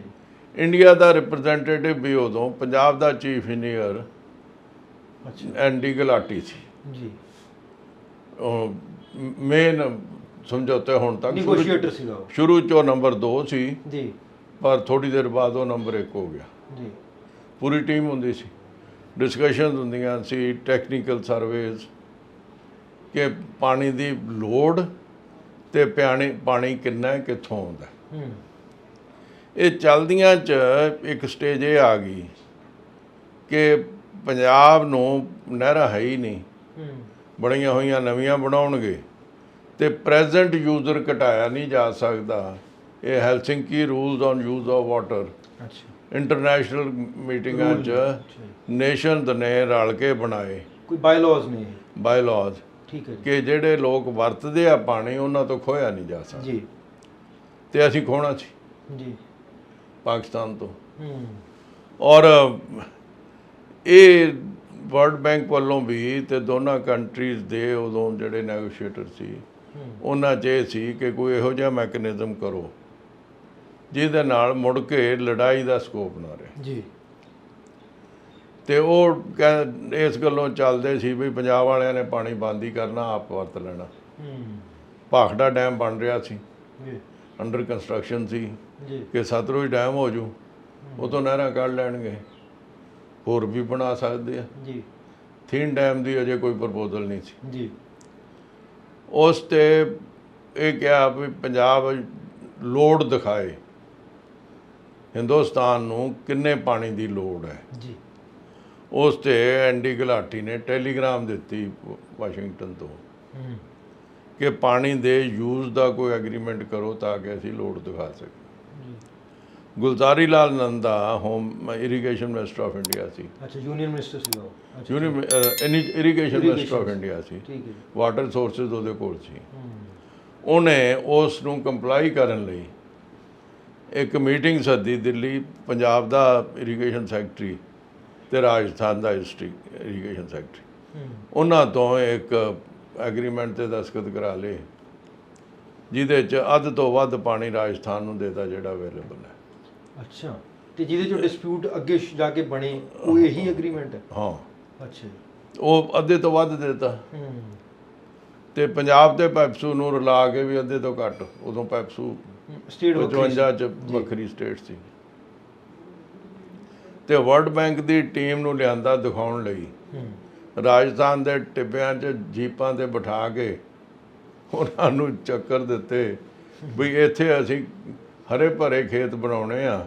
ਇੰਡੀਆ ਦਾ ਰਿਪਰੈਜ਼ੈਂਟੇਟਿਵ ਵੀ ਉਦੋਂ ਪੰਜਾਬ ਦਾ ਚੀਫ ਇੰਜੀਨੀਅਰ ਅੱਛਾ। ਐਂਡੀ ਗਲਾਟੀ ਸੀ। ਜੀ। ਉਹ ਮੇਨ ਸਮਝੌਤੇ ਹੁਣ ਤੱਕ ਨੈਗੋਸ਼ੀਏਟਰ ਸੀਗਾ ਉਹ। ਸ਼ੁਰੂ ਚੋਂ ਨੰਬਰ 2 ਸੀ ਜੀ। ਪਰ ਥੋੜੀ ਦੇਰ ਬਾਅਦ ਉਹ ਨੰਬਰ 1 ਹੋ ਗਿਆ। ਜੀ। ਪੂਰੀ ਟੀਮ ਹੁੰਦੀ ਸੀ। ਡਿਸਕਸ਼ਨਸ ਹੁੰਦੀਆਂ ਸੀ ਟੈਕਨੀਕਲ ਸਰਵੇਜ਼ ਕਿ ਪਾਣੀ ਦੀ ਲੋੜ ਤੇ ਪਾਣੀ ਪਾਣੀ ਕਿੰਨਾ ਕਿੱਥੋਂ ਆਉਂਦਾ। ਹੈ। ਇਹ ਚਲਦੀਆਂ ਚ ਇੱਕ ਸਟੇਜ ਇਹ ਆ ਗਈ ਕਿ ਪੰਜਾਬ ਨੂੰ ਨਹਿਰਾਂ ਹੈ ਹੀ ਨਹੀਂ। ਬਣੀਆਂ ਹੋਈਆਂ ਨਵੀਆਂ ਬਣਾਉਣਗੇ ਤੇ ਪ੍ਰੈਜ਼ੈਂਟ ਯੂਜ਼ਰ ਘਟਾਇਆ ਨਹੀਂ ਜਾ ਸਕਦਾ। ਇਹ Helsinki rules on use of water ਅੱਛਾ। ਇੰਟਰਨੈਸ਼ਨਲ ਮੀਟਿੰਗਾਂ 'ਚ। ਨੇਸ਼ਨਸ ਨੇ ਰਲ ਕੇ ਬਣਾਏ। ਕੋਈ ਬਾਇਲਾਜ਼ ਨੇ ਇਹ? ਬਾਇਲਾਜ਼ ਠੀਕ ਹੈ ਕਿ ਜਿਹੜੇ ਲੋਕ ਵਰਤਦੇ ਆ ਪਾਣੀ ਉਹਨਾਂ ਤੋਂ ਖੋਇਆ ਨਹੀਂ ਜਾ ਸਕਦਾ। ਜੀ। ਤੇ ਅਸੀਂ ਖੋਣਾ ਸੀ। ਜੀ। ਪਾਕਿਸਤਾਨ ਤੋਂ। ਹੂੰ। ਔਰ ਇਹ ਵਰਲਡ ਬੈਂਕ ਵੱਲੋਂ ਵੀ ਤੇ ਦੋਨਾਂ ਕੰਟਰੀਜ਼ ਦੇ ਉਦੋਂ ਜਿਹੜੇ ਨੈਗੋਸ਼ੀਏਟਰ ਸੀ ਉਹਨਾਂ 'ਚ ਇਹ ਸੀ ਕਿ ਕੋਈ ਇਹੋ ਜਿਹਾ ਮੈਕੈਨਿਜ਼ਮ ਕਰੋ ਜਿਹਦੇ ਨਾਲ ਮੁੜ ਕੇ ਲੜਾਈ ਦਾ ਸਕੋਪ ਨਾ ਰਹੇ। ਜੀ। ਤੇ ਉਹ ਇਸ ਗੱਲੋਂ ਚੱਲਦੇ ਸੀ ਵੀ ਪੰਜਾਬ ਵਾਲਿਆਂ ਨੇ ਪਾਣੀ ਬੰਦ ਹੀ ਕਰਨਾ ਆਪ ਵਰਤ ਲੈਣਾ। ਹੂੰ। ਭਾਖੜਾ ਡੈਮ ਬਣ ਰਿਹਾ ਸੀ। ਜੀ। ਅੰਡਰ ਕੰਸਟਰਕਸ਼ਨ ਸੀ ਕਿ ਸਤਲੁਜ ਡੈਮ ਹੋ ਜੂ ਉਹ ਤੋਂ ਨਹਿਰਾਂ ਕੱਢ ਲੈਣਗੇ। ਹੋਰ ਵੀ ਬਣਾ ਸਕਦੇ ਆ। ਜੀ। ਥੀਨ ਡੈਮ ਦੀ ਅਜੇ ਕੋਈ ਪ੍ਰਪੋਜ਼ਲ ਨਹੀਂ ਸੀ। ਜੀ। ਉਸ ਤੇ ਇਹ ਕਿਹਾ ਵੀ ਪੰਜਾਬ ਲੋੜ ਦਿਖਾਏ। ਹਿੰਦੁਸਤਾਨ ਨੂੰ ਕਿੰਨੇ ਪਾਣੀ ਦੀ ਲੋੜ ਹੈ। ਜੀ। ਉਸ ਤੇ ਐਂਡੀ ਗੁਲਾਟੀ ਨੇ ਟੈਲੀਗ੍ਰਾਮ ਦਿੱਤੀ ਵਾਸ਼ਿੰਗਟਨ ਤੋਂ। ਹੂੰ। ਕਿ ਪਾਣੀ ਦੇ ਯੂਜ਼ ਦਾ ਕੋਈ ਐਗਰੀਮੈਂਟ ਕਰੋ ਤਾਂ ਕਿ ਅਸੀਂ ਲੋੜ ਦਿਖਾ ਸਕੀਏ। Gulzari Lal Nanda home irrigation minister of India ਸੀ। ਅੱਛਾ ਯੂਨੀਅਨ ਮਿਨਿਸਟਰ ਸੀਗਾ ਉਹ। ਅੱਛਾ। Union irrigation minister of India ਸੀ। ਠੀਕ ਹੈ ਜੀ। ਵਾਟਰ ਸੋਰਸਸ ਉਹਦੇ ਕੋਲ ਸੀ। ਉਹਨੇ ਉਸ ਨੂੰ ਕੰਪਲਾਈ ਕਰਨ ਲਈ ਇੱਕ ਮੀਟਿੰਗ ਸੱਦੀ ਦਿੱਲੀ ਪੰਜਾਬ ਦਾ ਇਰੀਗੇਸ਼ਨ ਸੈਕਟਰੀ ਤੇ ਰਾਜਸਥਾਨ ਦਾ ਇਰੀਗੇਸ਼ਨ ਸੈਕਟਰੀ ਉਹਨਾਂ ਤੋਂ ਇੱਕ ਐਗਰੀਮੈਂਟ ਤੇ ਦਸਖਤ ਕਰਾ ਲਏ। ਜਿਹਦੇ ਚ ਅੱਧ ਤੋਂ ਵੱਧ ਪਾਣੀ ਰਾਜਸਥਾਨ ਨੂੰ ਦੇਤਾ ਜਿਹੜਾ ਅਵੇਲੇਬਲ ਹੈ। ਅੱਛਾ। ਤੇ ਜਿਹਦੇ ਚੋਂ ਡਿਸਪਿਊਟ ਅੱਗੇ ਜਾ ਕੇ ਬਣੇ ਉਹ ਇਹੀ ਐਗਰੀਮੈਂਟ ਹੈ? ਹਾਂ। ਅੱਛਾ। ਉਹ ਅੱਧੇ ਤੋਂ ਵੱਧ ਦੇਤਾ। ਤੇ ਪੰਜਾਬ ਤੇ ਪੈਪਸੂ ਨੂੰ ਰਲਾ ਕੇ ਵੀ ਅੱਧੇ ਤੋਂ ਘੱਟ ਉਦੋਂ ਪੈਪਸੂ ਸਟੇਟ 55 ਚ ਵੱਖਰੀ ਸਟੇਟ ਸੀ। ਤੇ ਵਰਲਡ ਬੈਂਕ ਦੀ ਟੀਮ ਨੂੰ ਲਿਆਂਦਾ ਦਿਖਾਉਣ ਲਈ। ਹੂੰ। ਰਾਜਸਥਾਨ ਦੇ ਟਿੱਬਿਆਂ 'ਚ ਜੀਪਾਂ ਤੇ ਬਿਠਾ ਕੇ ਉਹਨਾਂ ਨੂੰ ਚੱਕਰ ਦਿੱਤੇ ਵੀ ਇੱਥੇ ਅਸੀਂ ਹਰੇ ਭਰੇ ਖੇਤ ਬਣਾਉਣੇ ਆ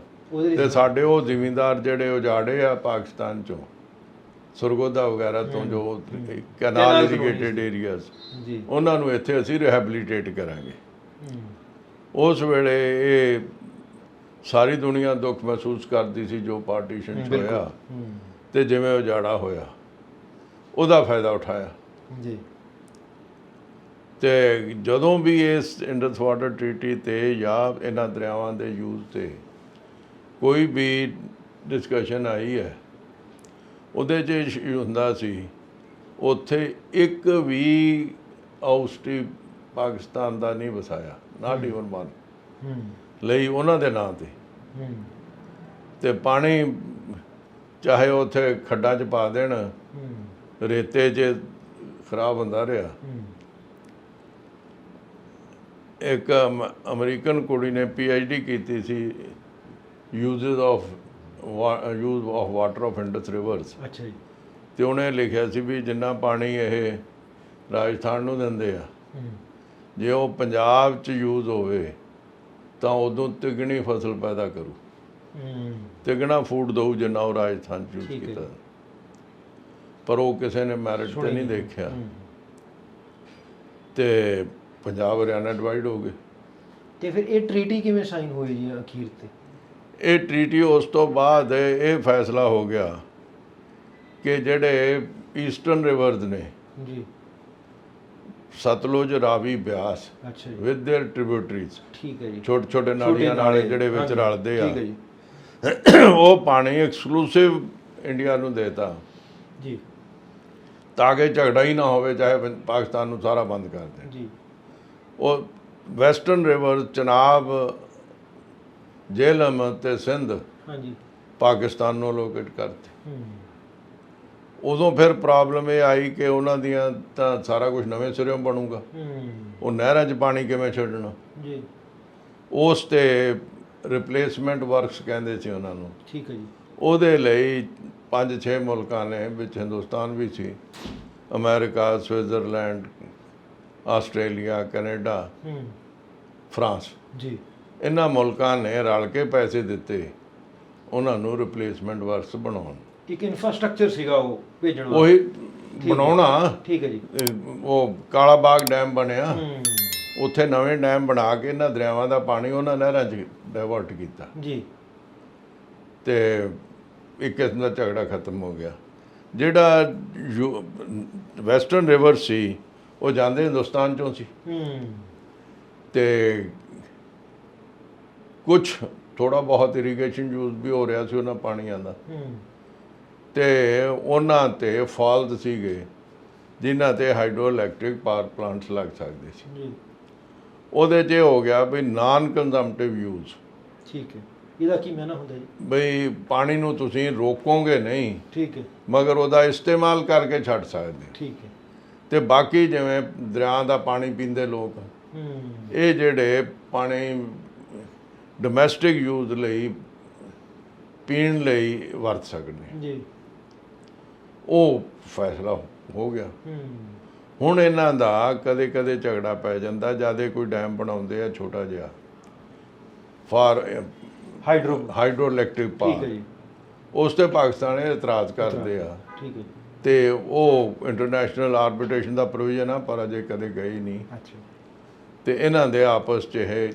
ਤੇ ਸਾਡੇ ਉਹ ਜ਼ਿਮੀਂਦਾਰ ਜਿਹੜੇ ਉਜਾੜੇ ਆ ਪਾਕਿਸਤਾਨ ਚੋਂ ਸਰਗੋਦਾ ਵਗੈਰਾ ਤੋਂ ਜੋ ਕੈਨਾਲ ਇਰੀਗੇਟਡ ਏਰੀਆਜ਼ ਜੀ। ਉਹਨਾਂ ਨੂੰ ਇੱਥੇ ਅਸੀਂ ਰਿਹੈਬਿਲਿਟੇਟ ਕਰਾਂਗੇ। ਉਸ ਵੇਲੇ ਇਹ ਸਾਰੀ ਦੁਨੀਆ ਦੁੱਖ ਮਹਿਸੂਸ ਕਰਦੀ ਸੀ ਜੋ ਪਾਰਟੀਸ਼ਨ। ਹੋਇਆ ਤੇ ਜਿਵੇਂ ਉਜਾੜਾ ਹੋਇਆ। ਉਹਦਾ ਫਾਇਦਾ ਉਠਾਇਆ। ਜੀ। ਤੇ ਜਦੋਂ ਵੀ ਇਸ ਇੰਡਸ ਵਾਟਰ ਟ੍ਰੀਟੀ ਤੇ ਜਾਂ ਇਹਨਾਂ ਦਰਿਆਵਾਂ ਦੇ ਯੂਜ਼ ਤੇ ਕੋਈ ਵੀ ਡਿਸਕਸ਼ਨ ਆਈ ਹੈ ਉਹਦੇ 'ਚ ਹੁੰਦਾ ਸੀ ਉੱਥੇ ਇੱਕ ਵੀ ਆਊਸਟੀ ਪਾਕਿਸਤਾਨ ਦਾ ਨਹੀਂ ਵਸਾਇਆ ਨਾਟ ਈਵਨ ਵਨ ਲਈ ਉਹਨਾਂ ਦੇ ਨਾਂ ਤੇ। ਤੇ ਪਾਣੀ ਚਾਹੇ ਉੱਥੇ ਖੱਡਾਂ 'ਚ ਪਾ ਦੇਣ ਰੇਤੇ 'ਚ ਖਰਾਬ ਹੁੰਦਾ ਰਿਹਾ। ਇੱਕ ਅਮ- ਅਮਰੀਕਨ ਕੁੜੀ ਨੇ ਡੀ ਕੀਤੀ ਸੀ uses of use of water of Indus rivers ਅੱਛਾ ਜੀ। ਤੇ ਉਹਨੇ ਲਿਖਿਆ ਸੀ ਵੀ ਜਿੰਨਾ ਪਾਣੀ ਇਹ ਰਾਜਸਥਾਨ ਨੂੰ ਦਿੰਦੇ ਆ ਜੇ ਉਹ ਪੰਜਾਬ 'ਚ ਯੂਜ਼ ਹੋਵੇ ਤਾਂ ਉਦੋਂ ਤਿਗਣੀ ਫਸਲ ਪੈਦਾ ਕਰੂ। ਤਿਗਣਾ ਫੂਡ ਦਊ ਜਿੰਨਾ ਉਹ ਰਾਜਸਥਾਨ 'ਚ ਯੂਜ਼। ਕੀਤਾ। ਪਰ ਉਹ ਕਿਸੇ ਨੇ ਮੈਰਿਟ ਤੇ ਸੁਣੀ ਨਹੀਂ ਨਹੀਂ। ਦੇਖਿਆ ਹੂੰ। ਤੇ ਪੰਜਾਬ ਹਰਿਆਣਾ ਡਿਵਾਈਡ ਹੋ ਗਏ ਤੇ ਫਿਰ ਇਹ ਟ੍ਰੀਟੀ ਕਿਵੇਂ ਸਾਈਨ ਹੋਈ ਜੀ ਅਖੀਰ ਤੇ ਇਹ ਟ੍ਰੀਟੀ ਉਸ ਤੋਂ ਬਾਅਦ ਇਹ ਫੈਸਲਾ ਹੋ ਗਿਆ ਕਿ ਜਿਹੜੇ ਈਸਟਰਨ ਰਿਵਰਸ ਨੇ ਜੀ ਸਤਲੁਜ ਰਾਵੀ ਬਿਆਸ ਅੱਛਾ ਜੀ ਵਿਦ देयर ਟ੍ਰਿਬਿਊਟਰੀਜ਼ ਠੀਕ ਹੈ ਜੀ ਛੋਟੇ ਛੋਟੇ ਨਾਲੀਆਂ ਨਾਲੇ ਜਿਹੜੇ ਵਿੱਚ ਹਾਂਜੀ, ਰਲਦੇ ਆ ਠੀਕ ਹੈ ਜੀ ਉਹ ਪਾਣੀ ਐਕਸਕਲੂਸਿਵ ਇੰਡੀਆ ਨੂੰ ਦੇਤਾ ਜੀ ਤਾਂ ਕਿ ਝਗੜਾ ਹੀ ਨਾ ਹੋਵੇ ਚਾਹੇ ਪਾਕਿਸਤਾਨ ਨੂੰ ਸਾਰਾ ਬੰਦ ਕਰ ਦੇਣ। ਜੀ। ਉਹ ਵੈਸਟਰਨ ਰਿਵਰ ਚਨਾਬ ਜੇਹਲਮ ਤੇ ਸਿੰਧ ਹਾਂਜੀ। ਪਾਕਿਸਤਾਨ ਨੂੰ ਲੋਕੇਟ ਕਰਤੇ। ਉਦੋਂ ਫਿਰ ਪ੍ਰੋਬਲਮ ਇਹ ਆਈ ਕਿ ਉਹਨਾਂ ਦੀਆਂ ਤਾਂ ਸਾਰਾ ਕੁਝ ਨਵੇਂ ਸਿਰਿਓਂ ਬਣੂਗਾ। ਹੂੰ। ਉਹ ਨਹਿਰਾਂ 'ਚ ਪਾਣੀ ਕਿਵੇਂ ਛੱਡਣਾ? ਜੀ। ਉਸ ਤੇ ਰਿਪਲੇਸਮੈਂਟ ਵਰਕਸ ਕਹਿੰਦੇ ਸੀ ਉਹਨਾਂ ਨੂੰ। ਠੀਕ ਹੈ ਜੀ। ਉਹਦੇ ਲਈ ਪੰਜ ਛੇ ਮੁਲਕਾਂ ਨੇ ਵਿੱਚ ਹਿੰਦੁਸਤਾਨ ਵੀ ਸੀ America Switzerland Australia Canada France. ਜੀ। ਇਹਨਾਂ ਮੁਲਕਾਂ ਨੇ ਰਲ ਕੇ ਪੈਸੇ ਦਿੱਤੇ ਉਹਨਾਂ ਨੂੰ ਰਿਪਲੇਸਮੈਂਟ ਵਰਕਸ ਬਣਾਉਣ। ਇੱਕ ਇਨਫਰਾਸਟ੍ਰਕਚਰ ਸੀਗਾ ਉਹ ਭੇਜਣ ਵਾਲਾ। ਉਹੀ ਬਣਾਉਣਾ। ਠੀਕ ਹੈ ਜੀ। ਉਹ ਕਾਲਾ ਬਾਗ ਡੈਮ ਬਣਿਆ। ਉੱਥੇ ਨਵੇਂ ਡੈਮ ਬਣਾ ਕੇ ਇਹਨਾਂ ਦਰਿਆਵਾਂ ਦਾ ਪਾਣੀ ਉਹਨਾਂ ਨਹਿਰਾਂ 'ਚ ਡਾਇਵਰਟ ਕੀਤਾ। ਜੀ। ਤੇ ਇੱਕ ਕਿਸਮ ਦਾ ਝਗੜਾ ਖਤਮ ਹੋ ਗਿਆ। ਜਿਹੜਾ ਵੈਸਟਰਨ ਰਿਵਰ ਸੀ ਉਹ ਜਾਂਦੇ ਹਿੰਦੁਸਤਾਨ ਚੋਂ ਸੀ। ਹੂੰ। ਤੇ ਕੁਝ ਥੋੜਾ ਬਹੁਤ ਇਰੀਗੇਸ਼ਨ ਯੂਜ਼ ਵੀ ਹੋ ਰਿਹਾ ਸੀ ਉਹਨਾਂ ਪਾਣੀਆਂ ਦਾ। ਹੂੰ। ਤੇ ਉਹਨਾਂ ਤੇ ਫਾਲਟ ਸੀਗੇ ਜਿਨ੍ਹਾਂ ਤੇ ਹਾਈਡਰੋ ਇਲੈਕਟ੍ਰਿਕ ਪਾਵਰ ਪਲਾਂਟਸ ਲੱਗ ਸਕਦੇ ਸੀ। ਜੀ। ਉਹਦੇ 'ਚ ਹੋ ਗਿਆ ਵੀ ਨਾਨ ਕੰਜ਼ੰਪਟਿਵ ਯੂਜ਼ ਠੀਕ ਹੈ। ਇਹਦਾ ਕੀ ਮੈਨਾ ਹੁੰਦਾ ਜੀ? ਬਈ ਪਾਣੀ ਨੂੰ ਤੁਸੀਂ ਰੋਕੋਗੇ ਨਹੀਂ ਠੀਕ ਹੈ। ਮਗਰ ਉਹਦਾ ਇਸਤੇਮਾਲ ਕਰਕੇ ਛੱਡ ਸਕਦੇ। ਠੀਕ ਹੈ। ਤੇ ਬਾਕੀ ਜਿਵੇਂ ਦਰਿਆ ਦਾ ਪਾਣੀ ਪੀਂਦੇ ਲੋਕ ਇਹ ਜਿਹੜੇ ਪਾਣੀ ਡੋਮੈਸਟਿਕ ਯੂਜ਼ ਲਈ ਪੀਣ ਲਈ ਵਰਤ ਸਕਦੇ। ਜੀ। ਉਹ ਫੈਸਲਾ ਹੋ ਗਿਆ। ਹੁਣ ਇਹਨਾਂ ਦਾ ਕਦੇ ਕਦੇ ਝਗੜਾ ਪੈ ਜਾਂਦਾ ਜਿਆਦੇ ਕੋਈ ਡੈਮ ਬਣਾਉਂਦੇ ਆ ਛੋਟਾ ਜਿਹਾ। ਫਾਰ ਹਾਈਡਰੋ ਹਾਈਡਰੋ ਇਲੈਕਟ੍ਰਿਕ ਠੀਕ ਹੈ ਪਾਵਰ ਜੀ। ਉਸ ਤੇ ਪਾਕਿਸਤਾਨ ਇਹ ਇਤਰਾਜ਼ ਕਰਦੇ ਆ। ਠੀਕ ਹੈ ਜੀ। ਤੇ ਉਹ ਇੰਟਰਨੈਸ਼ਨਲ ਆਰਬਿਟ੍ਰੇਸ਼ਨ ਦਾ ਪ੍ਰੋਵੀਜ਼ਨ ਆ ਪਰ ਅਜੇ ਕਦੇ ਗਈ ਨਹੀਂ। ਅੱਛਾ। ਤੇ ਇਹਨਾਂ ਦੇ ਆਪਸ 'ਚ ਇਹ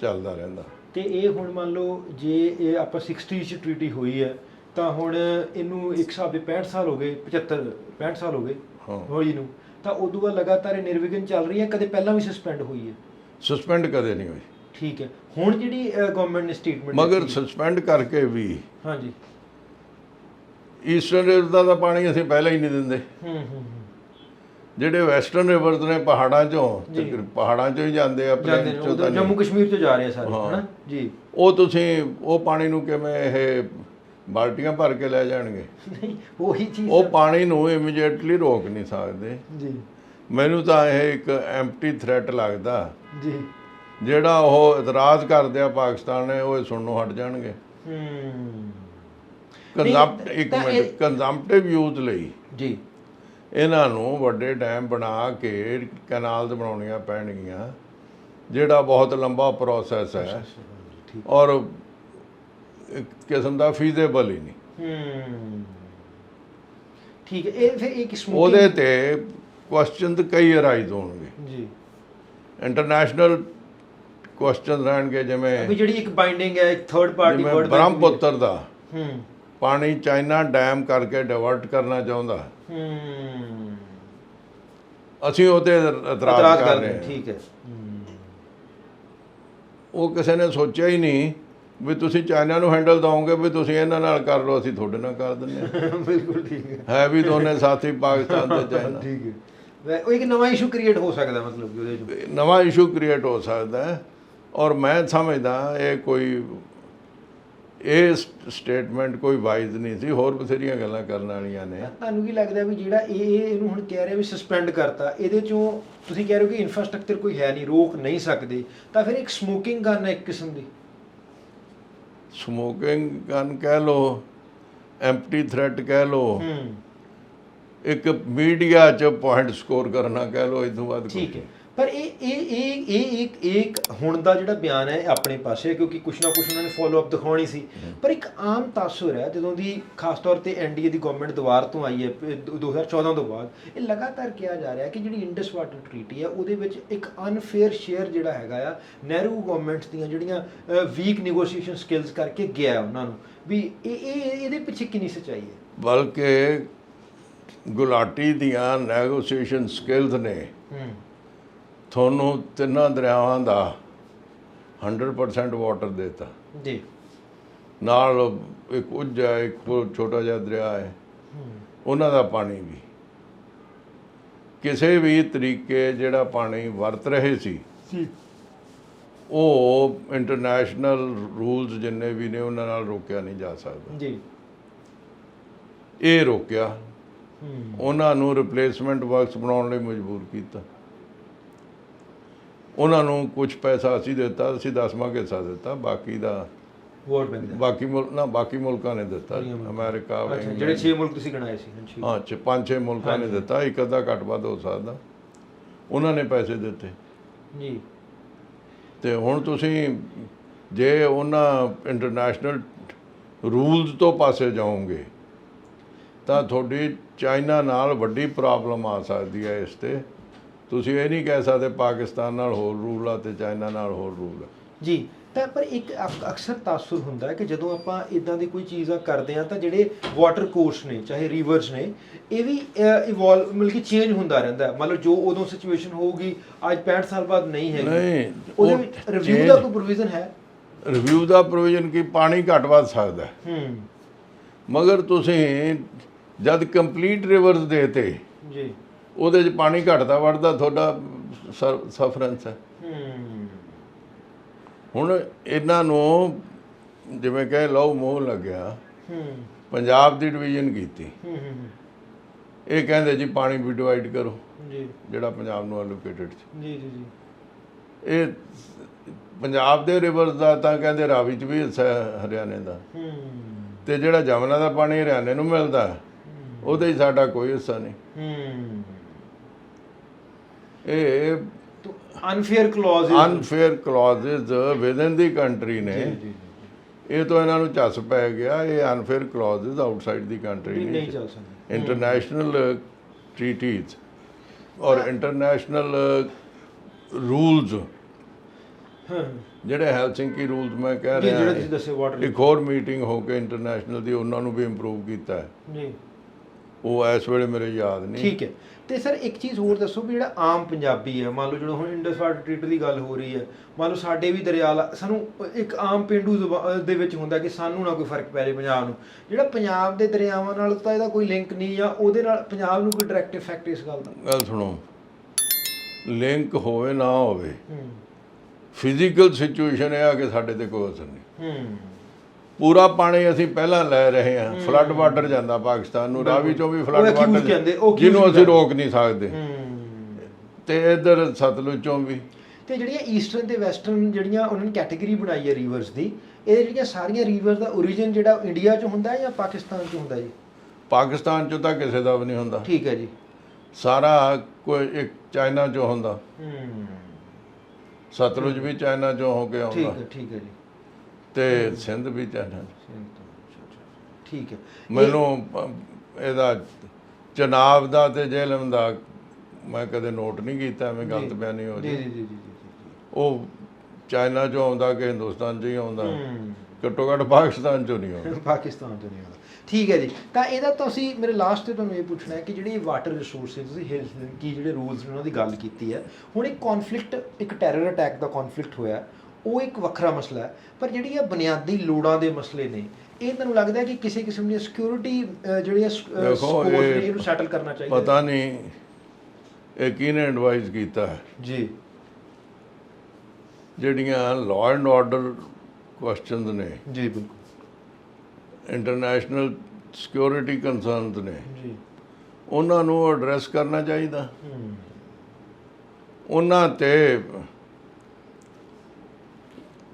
ਚੱਲਦਾ ਰਹਿੰਦਾ। ਤੇ ਇਹ ਹੁਣ ਮੰਨ ਲਓ ਜੇ ਇਹ ਆਪਾਂ 60 ਚ ਟ੍ਰੀਟੀ ਹੋਈ ਹੈ ਤਾਂ ਹੁਣ ਇਹਨੂੰ ਇੱਕ ਹਿਸਾਬ ਦੇ 65 ਸਾਲ ਹੋ ਗਏ 75 65 ਸਾਲ ਹੋ ਗਏ ਹਾਂ। ਹੋਈ ਨੂੰ। ਤਾਂ ਉਦੋਂ ਬਾਅਦ ਲਗਾਤਾਰ ਇਹ ਨਿਰਵਿਘਨ ਚੱਲ ਰਹੀ ਹੈ ਕਦੇ ਪਹਿਲਾਂ ਵੀ ਸਸਪੈਂਡ ਹੋਈ ਹੈ? ਸਸਪੈਂਡ ਕਦੇ ਨਹੀਂ ਹੋਈ। ਠੀਕ ਹੈ। ਹੁਣ ਜਿਹੜੀ ਗਵਰਨਮੈਂਟ ਨੇ ਸਟੇਟਮੈਂਟ ਮਗਰ ਸਸਪੈਂਡ ਕਰਕੇ ਵੀ ਹਾਂਜੀ। ਈਸਟਰਨ ਰਿਵਰ ਦਾ ਤਾਂ ਪਾਣੀ ਅਸੀਂ ਪਹਿਲਾਂ ਹੀ ਨਹੀਂ ਦਿੰਦੇ। ਹੂੰ ਹੂੰ ਜਿਹੜੇ ਵੈਸਟਰਨ ਰਿਵਰਸ ਨੇ ਪਹਾੜਾਂ ਚੋਂ ਪਹਾੜਾਂ ਚੋਂ ਹੀ ਜਾਂਦੇ ਆ ਚੋਂ ਨਹੀਂ। ਜੰਮੂ ਕਸ਼ਮੀਰ ਤੋਂ ਜਾ ਰਹੇ ਸਾਰੇ। ਹਨਾ? ਜੀ। ਉਹ ਤੁਸੀਂ ਉਹ ਪਾਣੀ ਨੂੰ ਕਿਵੇਂ ਇਹ ਬਾਲਟੀਆਂ ਭਰ ਕੇ ਲੈ ਜਾਣਗੇ? ਨਹੀਂ ਉਹੀ ਚੀਜ਼ ਉਹ ਪਾਣੀ ਨੂੰ ਇਮੀਡੀਏਟਲੀ ਰੋਕ ਨਹੀਂ ਸਕਦੇ। ਜੀ। ਮੈਨੂੰ ਤਾਂ ਇਹ ਇੱਕ ਐਮਪਟੀ ਥ੍ਰੈਟ ਲੱਗਦਾ। ਜੀ। ਜਿਹੜਾ ਉਹ ਇਤਰਾਜ਼ ਕਰਦੇ ਆ ਪਾਕਿਸਤਾਨ ਨੇ ਉਹ ਸੁਣਨੋਂ ਹਟ ਜਾਣਗੇ। ਕੰਜ਼ੰਪਟ ਇੱਕ ਤਾਂ ਮਿੰਟ ਕੰਜ਼ੰਪਟਿਵ ਯੂਜ਼ ਲਈ ਜੀ। ਇਹਨਾਂ ਨੂੰ ਵੱਡੇ ਡੈਮ ਬਣਾ ਕੇ ਕੈਨਾਲਸ ਬਣਾਉਣੀਆਂ ਪੈਣਗੀਆਂ ਜਿਹੜਾ ਬਹੁਤ ਲੰਬਾ ਪ੍ਰੋਸੈਸ ਹੈ ਔਰ ਇੱਕ ਕਿਸਮ ਦਾ ਫੀਜ਼ੇਬਲ ਹੀ ਨਹੀਂ। ਠੀਕ ਹੈ ਇਹ ਫਿਰ ਇੱਕ ਸਮੋਕਿੰਗ ਉਹਦੇ ਤੇ ਕੁਐਸਚਨ ਕਈ ਅਰਾਈਜ਼ ਹੋਣਗੇ। ਜੀ। ਇੰਟਰਨੈਸ਼ਨਲ ਕੁਐਸਚਨ ਰਹਿਣਗੇ ਜਿਵੇਂ ਵੀ ਜਿਹੜੀ ਇੱਕ ਬਾਈਂਡਿੰਗ ਹੈ ਇੱਕ ਥਰਡ ਪਾਰਟੀ ਵਰਡ ਬ੍ਰਹਮਪੁੱਤਰ ਦਾ। ਹੂੰ। ਪਾਣੀ ਚਾਈਨਾ ਡੈਮ ਕਰਕੇ ਡਿਵਰਟ ਕਰਨਾ ਚਾਹੁੰਦਾ। ਹੂੰ। ਅਸੀਂ ਉਹਤੇ ਇਤਰਾਜ਼ ਕਰ ਰਹੇ ਹਾਂ, ਠੀਕ ਹੈ। ਉਹ ਕਿਸੇ ਨੇ ਸੋਚਿਆ ਹੀ ਨਹੀਂ ਵੀ ਤੁਸੀਂ ਚਾਈਨਾ ਨੂੰ ਹੈਂਡਲ ਦਵੋਗੇ ਵੀ ਤੁਸੀਂ ਇਹਨਾਂ ਨਾਲ ਕਰ ਲਓ ਅਸੀਂ ਤੁਹਾਡੇ ਨਾਲ ਕਰ ਦਿੰਦੇ ਹਾਂ। ਬਿਲਕੁਲ ਠੀਕ ਹੈ। ਹੈ ਵੀ ਦੋਨੇ ਸਾਥੀ ਪਾਕਿਸਤਾਨ ਤੇ ਚਾਈਨਾ। ਠੀਕ ਹੈ। ਉਹ ਇੱਕ ਨਵਾਂ ਇਸ਼ੂ ਕ੍ਰੀਏਟ ਹੋ ਸਕਦਾ ਮਤਲਬ ਕਿ ਉਹਦੇ ਚ ਨਵਾਂ ਇਸ਼ੂ ਕ੍ਰੀਏਟ ਹੋ ਸਕਦਾ ਹੈ। ਔਰ ਮੈਂ ਸਮਝਦਾ ਇਹ ਕੋਈ ਇਹ ਸਟੇਟਮੈਂਟ ਕੋਈ ਵਾਈਜ਼ ਨਹੀਂ ਸੀ ਹੋਰ ਬਥੇਰੀਆਂ ਗੱਲਾਂ ਕਰਨ ਵਾਲੀਆਂ ਨੇ। ਤੁਹਾਨੂੰ ਕੀ ਲੱਗਦਾ ਵੀ ਜਿਹੜਾ ਇਹ ਇਹ ਇਹਨੂੰ ਹੁਣ ਕਹਿ ਰਿਹਾ ਵੀ ਸਸਪੈਂਡ ਕਰਤਾ ਇਹਦੇ ਚੋਂ ਤੁਸੀਂ ਕਹਿ ਰਹੇ ਹੋ ਕਿ ਇਨਫਰਾਸਟ੍ਰਕਚਰ ਕੋਈ ਹੈ ਨਹੀਂ ਰੋਕ ਨਹੀਂ ਸਕਦੇ ਤਾਂ ਫਿਰ ਇੱਕ ਸਮੋਕਿੰਗ ਗਨ ਹੈ ਇੱਕ ਕਿਸਮ ਦੀ। ਸਮੋਕਿੰਗ ਗਨ ਕਹਿ ਲੋ ਐਮਪਟੀ ਥ੍ਰੈਟ ਕਹਿ ਲੋ ਇੱਕ ਮੀਡੀਆ 'ਚ ਪੁਆਇੰਟ ਸਕੋਰ ਕਰਨਾ ਕਹਿ ਲੋ ਇਦੋਂ ਬਾਅਦ ਕੁਛ ਠੀਕ ਹੈ। ਪਰ ਇਹ ਇਹ ਇਹ ਇਹ ਇੱਕ ਇੱਕ ਹੁਣ ਦਾ ਜਿਹੜਾ ਬਿਆਨ ਹੈ ਆਪਣੇ ਪਾਸੇ ਕਿਉਂਕਿ ਕੁਛ ਨਾ ਕੁਛ ਉਹਨਾਂ ਨੇ ਫੋਲੋ ਅਪ ਦਿਖਾਉਣੀ ਸੀ। ਪਰ ਇੱਕ ਆਮ ਤਾਸੁਰ ਹੈ ਜਦੋਂ ਦੀ ਖਾਸ ਤੌਰ ਤੇ ਐਨਡੀਏ ਦੀ ਗਵਰਨਮੈਂਟ ਦੁਆਰ ਤੋਂ ਆਈ ਹੈ ਪ- ਦੋ- 2014 ਤੋਂ ਬਾਅਦ ਇਹ ਲਗਾਤਾਰ ਕਿਹਾ ਜਾ ਰਿਹਾ ਹੈ ਕਿ ਜਿਹੜੀ ਇੰਡਸ ਵਾਟਰ ਟ੍ਰੀਟੀ ਹੈ ਉਹਦੇ ਵਿੱਚ ਇੱਕ ਅਨਫੇਅਰ ਸ਼ੇਅਰ ਜਿਹੜਾ ਹੈਗਾ ਆ ਨਹਿਰੂ ਗਵਰਨਮੈਂਟਸ ਦੀਆਂ ਜਿਹੜੀਆਂ ਵੀਕ ਨੈਗੋਸੀਏਸ਼ਨ ਸਕਿੱਲਸ ਕਰਕੇ ਗਿਆ ਉਹਨਾਂ ਨੂੰ। ਵੀ ਇਹ ਇਹ ਇਹਦੇ ਪਿੱਛੇ ਕਿੰਨੀ ਸੱਚਾਈ ਹੈ? ਬਲਕਿ ਗੁਲਾਟੀ ਦੀਆਂ ਨੈਗੋਸੀਏਸ਼ਨ ਸਕਿੱਲਸ ਨੇ ਤੁਹਾਨੂੰ ਤਿੰਨਾਂ ਦਰਿਆਵਾਂ ਦਾ 100% ਵਾਟਰ ਦੇਤਾ। ਜੀ। ਨਾਲ ਇੱਕ ਉੱਜ ਹੈ ਇੱਕ ਛੋਟਾ ਜਿਹਾ ਦਰਿਆ ਹੈ। ਉਹਨਾਂ ਦਾ ਪਾਣੀ ਵੀ। ਕਿਸੇ ਵੀ ਤਰੀਕੇ ਜਿਹੜਾ ਪਾਣੀ ਵਰਤ ਰਹੇ ਸੀ ਜੀ। ਉਹ ਇੰਟਰਨੈਸ਼ਨਲ ਰੂਲਸ ਜਿੰਨੇ ਵੀ ਨੇ ਉਹਨਾਂ ਨਾਲ ਰੋਕਿਆ ਨਹੀਂ ਜਾ ਸਕਦਾ। ਜੀ। ਇਹ ਰੋਕਿਆ। ਉਹਨਾਂ ਨੂੰ ਰਿਪਲੇਸਮੈਂਟ ਵਰਕਸ ਬਣਾਉਣ ਲਈ ਮਜਬੂਰ ਕੀਤਾ। ਉਹਨਾਂ ਨੂੰ ਕੁਝ ਪੈਸਾ ਅਸੀਂ ਦਿੱਤਾ ਅਸੀਂ ਦਸਵਾਂ ਕੁ ਹਿੱਸਾ ਦਿੱਤਾ ਬਾਕੀ ਦਾ ਵੋਟ ਬੈਂਕ ਬਾਕੀ ਮੁਲਕ ਨਾ ਬਾਕੀ ਮੁਲਕਾਂ ਨੇ ਦਿੱਤਾ। ਅਮਰੀਕਾ ਜਿਹੜੇ 6 ਮੁਲਕ ਤੁਸੀਂ ਗਣਾਏ ਸੀ ਹਾਂ ਚ ਪੰਜ ਛੇ ਮੁਲਕਾਂ ਨੇ। ਦਿੱਤਾ ਇੱਕ ਅੱਧਾ ਘੱਟ ਵੱਧ ਹੋ ਸਕਦਾ। ਉਹਨਾਂ ਨੇ ਪੈਸੇ ਦਿੱਤੇ। ਜੀ। ਤੇ ਹੁਣ ਤੁਸੀਂ ਜੇ ਉਹਨਾਂ ਇੰਟਰਨੈਸ਼ਨਲ ਰੂਲਸ ਤੋਂ ਪਾਸੇ ਜਾਓਗੇ ਤਾਂ ਤੁਹਾਡੀ ਚਾਈਨਾ ਨਾਲ ਵੱਡੀ ਪ੍ਰੋਬਲਮ ਆ ਸਕਦੀ ਹੈ ਇਸ ਤੇ। ਤੁਸੀਂ ਇਹ ਨਹੀਂ ਕਹਿ ਸਕਦੇ ਪਾਕਿਸਤਾਨ ਨਾਲ ਹੋਰ ਰੂਲ ਆ ਤੇ ਚਾਈਨਾ ਨਾਲ ਹੋਰ ਰੂਲ ਆ। ਜੀ ਤਾਂ ਪਰ ਇੱਕ ਅਕ- ਅਕਸਰ ਤਾਸੁਰ ਹੁੰਦਾ ਹੈ ਕਿ ਜਦੋਂ ਆਪਾਂ ਇਦਾਂ ਦੀ ਕੋਈ ਚੀਜ਼ਾਂ ਕਰਦੇ ਆ ਤਾਂ ਜਿਹੜੇ ਵਾਟਰ ਕੋਰਸ ਨੇ ਚਾਹੇ ਰਿਵਰਸ ਨੇ ਇਹ ਵੀ ਇਵੋਲਵ ਮਿਲ ਕੇ ਚੇਂਜ ਹੁੰਦਾ ਰਹਿੰਦਾ ਹੈ। ਮਤਲਬ ਜੋ ਉਦੋਂ ਸਿਚੁਏਸ਼ਨ ਹੋਊਗੀ ਅੱਜ 65 ਸਾਲ ਬਾਅਦ ਨਹੀਂ ਹੈਗੀ। ਨਹੀਂ ਉਹਦੇ ਵਿੱਚ ਰਿਵਿਊ ਦਾ ਕੋਈ ਪ੍ਰੋਵੀਜ਼ਨ ਹੈ? ਰਿਵਿਊ ਦਾ ਪ੍ਰੋਵੀਜ਼ਨ ਕੀ? ਪਾਣੀ ਘੱਟ ਵੱਧ ਸਕਦਾ ਹੈ। ਹੂੰ। ਮਗਰ ਤੁਸੀਂ ਜਦ ਕੰਪਲੀਟ ਰਿਵਰਸ ਦੇਤੇ ਜੀ। ਉਹਦੇ 'ਚ ਪਾਣੀ ਘਟਦਾ ਵੜਦਾ ਤੁਹਾਡਾ ਸਫਰੈਂਸ ਹੈ। ਹੁਣ ਇਹਨਾਂ ਨੂੰ ਜਿਵੇਂ ਕਹੇ ਲਓ ਮੋਹ ਲੱਗਿਆ। ਪੰਜਾਬ ਦੀ ਡਿਵੀਜ਼ਨ ਕੀਤੀ। ਇਹ ਕਹਿੰਦੇ ਜੀ ਪਾਣੀ ਵੀ ਡਿਵਾਈਡ ਕਰੋ ਜੀ। ਜਿਹੜਾ ਪੰਜਾਬ ਨੂੰ ਐਲੋਕੇਟਡ ਸੀ। ਜੀ ਜੀ ਜੀ। ਇਹ ਪੰਜਾਬ ਦੇ ਰਿਵਰਸ ਦਾ ਤਾਂ ਕਹਿੰਦੇ ਰਾਵੀ 'ਚ ਵੀ ਹਿੱਸਾ ਹਰਿਆਣੇ ਦਾ। ਤੇ ਜਿਹੜਾ ਜਮਨਾ ਦਾ ਪਾਣੀ ਹਰਿਆਣੇ ਨੂੰ ਮਿਲਦਾ ਉਹਦੇ ਹੀ ਸਾਡਾ ਕੋਈ ਹਿੱਸਾ ਨਹੀਂ। ਇਹ unfair clause unfair clauses within ਦੀ ਕੰਟਰੀ ਨੇ। ਇਹ ਤੋਂ ਇਹਨਾਂ ਨੂੰ ਝੱਸ ਪੈ ਗਿਆ ਇਹ ਅਨਫੇਅਰ ਕਲੌਜ਼ਸ ਆਊਟਸਾਈਡ ਦੀ ਕੰਟਰੀ ਨਹੀਂ ਚੱਲ ਸਕਦਾ। ਇੰਟਰਨੈਸ਼ਨਲ ਟ੍ਰੀਟੀਜ਼ ਔਰ ਇੰਟਰਨੈਸ਼ਨਲ ਰੂਲਸ ਜਿਹੜੇ ਹੈਲਸਿੰਕੀ ਰੂਲਸ ਮੈਂ ਕਹਿ ਜੀ ਜਿਹੜਾ ਰਿਹਾ ਤੁਸੀਂ ਦੱਸਿਆ ਵਾਟਰ ਇੱਕ ਹੋਰ ਮੀਟਿੰਗ ਹੋ ਕੇ ਇੰਟਰਨੈਸ਼ਨਲ ਦੀ ਉਹਨਾਂ ਨੂੰ ਵੀ ਇੰਪਰੂਵ ਕੀਤਾ ਹੈ। ਜੀ। ਉਹ ਇਸ ਵੇਲੇ ਮੇਰੇ ਯਾਦ ਨਹੀਂ। ਠੀਕ ਹੈ। ਤੇ ਸਰ ਇੱਕ ਚੀਜ਼ ਹੋਰ ਦੱਸੋ ਵੀ ਜਿਹੜਾ ਆਮ ਪੰਜਾਬੀ ਹੈ ਮੰਨ ਲਓ ਜਦੋਂ ਹੁਣ ਇੰਡਸ ਵਾਟਰ ਟ੍ਰੀਟ ਦੀ ਗੱਲ ਹੋ ਰਹੀ ਹੈ ਮੰਨ ਲਓ ਸਾਡੇ ਵੀ ਦਰਿਆ ਸਾਨੂੰ ਇੱਕ ਆਮ ਪਿੰਡੂ ਦੇ ਵਿੱਚ ਹੁੰਦਾ ਕਿ ਸਾਨੂੰ ਨਾ ਕੋਈ ਫ਼ਰਕ ਪੈ ਜਾਏ ਪੰਜਾਬ ਨੂੰ। ਜਿਹੜਾ ਪੰਜਾਬ ਦੇ ਦਰਿਆਵਾਂ ਨਾਲ ਤਾਂ ਇਹਦਾ ਕੋਈ ਲਿੰਕ ਨਹੀਂ ਜਾਂ ਉਹਦੇ ਨਾਲ ਪੰਜਾਬ ਨੂੰ ਕੋਈ ਡਾਇਰੈਕਟ ਇਫੈਕਟ ਇਸ ਗੱਲ ਦਾ? ਗੱਲ ਸੁਣੋ। ਲਿੰਕ ਹੋਵੇ ਨਾ ਹੋਵੇ ਫਿਜ਼ੀਕਲ ਸਿਚੁਏਸ਼ਨ ਇਹ ਆ ਕਿ ਸਾਡੇ ਤੇ ਕੋਈ ਅਸਰ ਨਹੀਂ। ਹੂੰ। ਪੂਰਾ ਪਾਣੀ ਅਸੀਂ ਪਹਿਲਾਂ ਲੈ ਰਹੇ ਹਾਂ। ਫਲੱਡ ਵਾਟਰ ਜਾਂਦਾ ਪਾਕਿਸਤਾਨ ਨੂੰ ਰਾਵੀ ਚੋਂ ਵੀ ਫਲੱਡ ਵਾਟਰ ਜਿਹਨੂੰ ਅਸੀਂ। ਰੋਕ ਨਹੀਂ ਸਕਦੇ। ਤੇ ਇਧਰ ਸਤਲੁਜ ਚੋਂ ਵੀ। ਤੇ ਜਿਹੜੀਆਂ ਈਸਟਰਨ ਤੇ ਵੈਸਟਰਨ ਜਿਹੜੀਆਂ ਉਹਨਾਂ ਨੇ ਕੈਟਾਗਰੀ ਬਣਾਈ ਹੈ ਰਿਵਰਸ ਦੀ ਇਹ ਜਿਹੜੀਆਂ ਸਾਰੀਆਂ ਰਿਵਰਸ ਦਾ origin ਜਿਹੜਾ ਇੰਡੀਆ 'ਚ ਹੁੰਦਾ ਹੈ ਜਾਂ ਪਾਕਿਸਤਾਨ 'ਚ ਹੁੰਦਾ ਜੀ? ਪਾਕਿਸਤਾਨ ਚੋਂ ਤਾਂ ਕਿਸੇ ਦਾ ਵੀ ਨਹੀਂ ਹੁੰਦਾ। ਠੀਕ ਹੈ ਜੀ। ਸਾਰਾ ਕੋਈ ਇੱਕ ਚਾਈਨਾ ਚੋਂ ਹੁੰਦਾ। ਹੂੰ। ਸਤਲੁਜ ਵੀ ਚਾਈਨਾ ਚੋਂ ਹੋ ਕੇ ਠੀਕ ਆਉਂਦਾ ਹੈ ਠੀਕ ਹੈ ਜੀ। ਤੇ ਸਿੰਧ ਵੀ ਚੋਂ। ਠੀਕ ਹੈ। ਮੈਨੂੰ ਇਹਦਾ ਚਨਾਬ ਦਾ ਤੇ ਜੇਲਮ ਦਾ ਮੈਂ ਕਦੇ ਨੋਟ ਨਹੀਂ ਕੀਤਾ ਐਵੇਂ ਗਲਤ ਬਿਆਨੀ ਹੋ ਜੀ ਜੇ ਜੀ ਉਹ ਚਾਈਨਾ ਚੋਂ ਆਉਂਦਾ ਕਿ ਹਿੰਦੁਸਤਾਨ ਚੋਂ ਹੀ ਆਉਂਦਾ? ਹੂੰ। ਘੱਟੋ ਘੱਟ ਪਾਕਿਸਤਾਨ ਚੋਂ ਨਹੀਂ ਆਉਂਦਾ। ਪਾਕਿਸਤਾਨ ਤੋਂ ਨਹੀਂ ਆਉਂਦਾ। ਠੀਕ ਹੈ ਜੀ। ਤਾਂ ਇਹਦਾ ਤੁਸੀਂ ਮੇਰੇ ਲਾਸਟ ਤੇ ਤੁਹਾਨੂੰ ਇਹ ਪੁੱਛਣਾ ਹੈ ਕਿ ਜਿਹੜੀ ਵਾਟਰ ਰਿਸੋਰਸਸ ਤੁਸੀਂ ਹਿਲ ਕੀ ਜਿਹੜੇ ਰੂਲਸ ਨੇ ਉਹਨਾਂ ਦੀ ਗੱਲ ਕੀਤੀ ਹੈ। ਹੁਣ ਇੱਕ ਕਨਫਲਿਕਟ ਇੱਕ ਟੈਰਰ ਅਟੈਕ ਦਾ ਕਨਫਲਿਕਟ ਹੋਇਆ ਉਹ ਇੱਕ ਵੱਖਰਾ ਮਸਲਾ ਹੈ ਪਰ ਜਿਹੜੀ ਇਹ ਬੁਨਿਆਦੀ ਲੋੜਾਂ ਦੇ ਮਸਲੇ ਨੇ ਇਹ ਤੁਹਾਨੂੰ ਲੱਗਦਾ ਕਿ ਕਿਸੇ ਕਿਸਮ ਦੀ ਸਿਕਿਉਰਿਟੀ ਜਿਹੜੀ ਇਹ ਨੇ ਇਹਨੂੰ ਸੈਟਲ ਕਰਨਾ ਚਾਹੀਦਾ ਪਤਾ ਨਹੀਂ ਇਹ ਕਿਹਨੇ ਐਡਵਾਈਸ ਕੀਤਾ ਹੈ? ਜੀ। ਜਿਹੜੀਆਂ ਲਾਅ ਐਂਡ ਆਰਡਰ ਕੁਐਸਚਨਸ ਨੇ ਜੀ ਬਿਲਕੁਲ। ਇੰਟਰਨੈਸ਼ਨਲ ਸਿਕਿਉਰਿਟੀ ਕੰਸਰਨਸ ਨੇ ਜੀ। ਉਹਨਾਂ ਨੂੰ ਐਡਰੈਸ ਕਰਨਾ ਚਾਹੀਦਾ। ਉਹਨਾਂ ਤੇ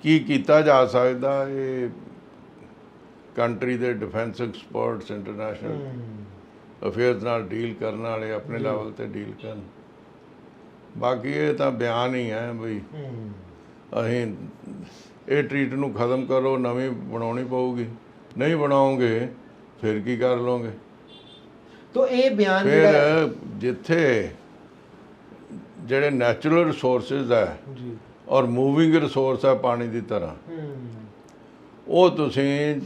ਕੀ ਕੀਤਾ ਜਾ ਸਕਦਾ? ਇਹ ਕੰਟਰੀ ਦੇ ਡਿਫੈਂਸ ਐਕਸਪਰਟਸ ਇੰਟਰਨੈਸ਼ਨਲ ਅਫੇਅਰਸ ਨਾਲ ਡੀਲ ਕਰਨ ਵਾਲੇ ਆਪਣੇ ਲੈਵਲ ਤੇ ਡੀਲ ਕਰਨ। ਬਾਕੀ ਇਹ ਤਾਂ ਬਿਆਨ ਹੀ ਹੈ ਬਈ। ਅਸੀਂ ਇਹ ਟ੍ਰੀਟ ਨੂੰ ਖਤਮ ਕਰੋ ਨਵੀਂ ਬਣਾਉਣੀ ਪਊਗੀ। ਨਹੀਂ ਬਣਾਓਗੇ ਫਿਰ ਕੀ ਕਰ ਲਓਗੇ? ਤੋ ਇਹ ਬਿਆਨ ਜਿਹੜਾ ਜਿੱਥੇ ਜਿਹੜੇ ਨੈਚੁਰਲ ਰਿਸੋਰਸਸ ਹੈ ਜੀ। ਔਰ ਮੂਵਿੰਗ ਰਿਸੋਰਸ ਹੈ ਪਾਣੀ ਦੀ ਤਰ੍ਹਾਂ। ਉਹ ਤੁਸੀਂ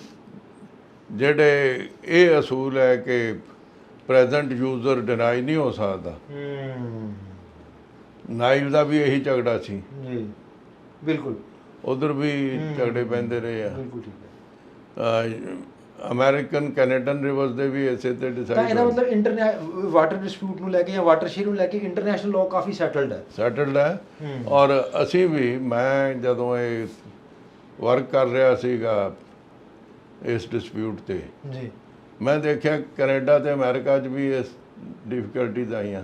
ਜਿਹੜੇ ਇਹ ਅਸੂਲ ਹੈ ਕਿ ਪ੍ਰੈਜ਼ੈਂਟ ਯੂਜ਼ਰ ਡਿਨਾਈ ਨਹੀਂ ਹੋ ਸਕਦਾ। ਨਾਈਵ ਦਾ ਵੀ ਇਹੀ ਝਗੜਾ ਸੀ। ਜੀ ਬਿਲਕੁਲ। ਉਧਰ ਵੀ ਝਗੜੇ ਪੈਂਦੇ ਰਹੇ ਆ। ਬਿਲਕੁਲ ਠੀਕ ਹੈ। ਅਮਰੀਕਨ ਕੈਨੇਡੀਅਨ ਰਿਵਰਸ ਦੇ ਵੀ ਇਸੇ ਤੇ ਤਾਂ ਡਿਸਾਈਡ ਇਹਦਾ ਮਤਲਬ ਇੰਟਰਨੈ ਵਾਟਰ ਡਿਸਪਿਊਟ ਨੂੰ ਲੈ ਕੇ ਜਾਂ ਵਾਟਰ ਸ਼ੇਅਰ ਨੂੰ ਲੈ ਕੇ ਇੰਟਰਨੈਸ਼ਨਲ ਲਾਅ ਕਾਫੀ ਸੈਟਲਡ ਹੈ। ਸੈਟਲਡ ਹੈ। ਔਰ ਅਸੀਂ ਵੀ ਮੈਂ ਜਦੋਂ ਇਹ ਵਰਕ ਕਰ ਰਿਹਾ ਸੀਗਾ ਇਸ ਡਿਸਪਿਊਟ ਤੇ ਜੀ। ਮੈਂ ਦੇਖਿਆ ਕੈਨੇਡਾ ਤੇ ਅਮਰੀਕਾ 'ਚ ਵੀ ਇਸ ਡਿਫਿਕਲਟੀਜ਼ ਆਈਆਂ।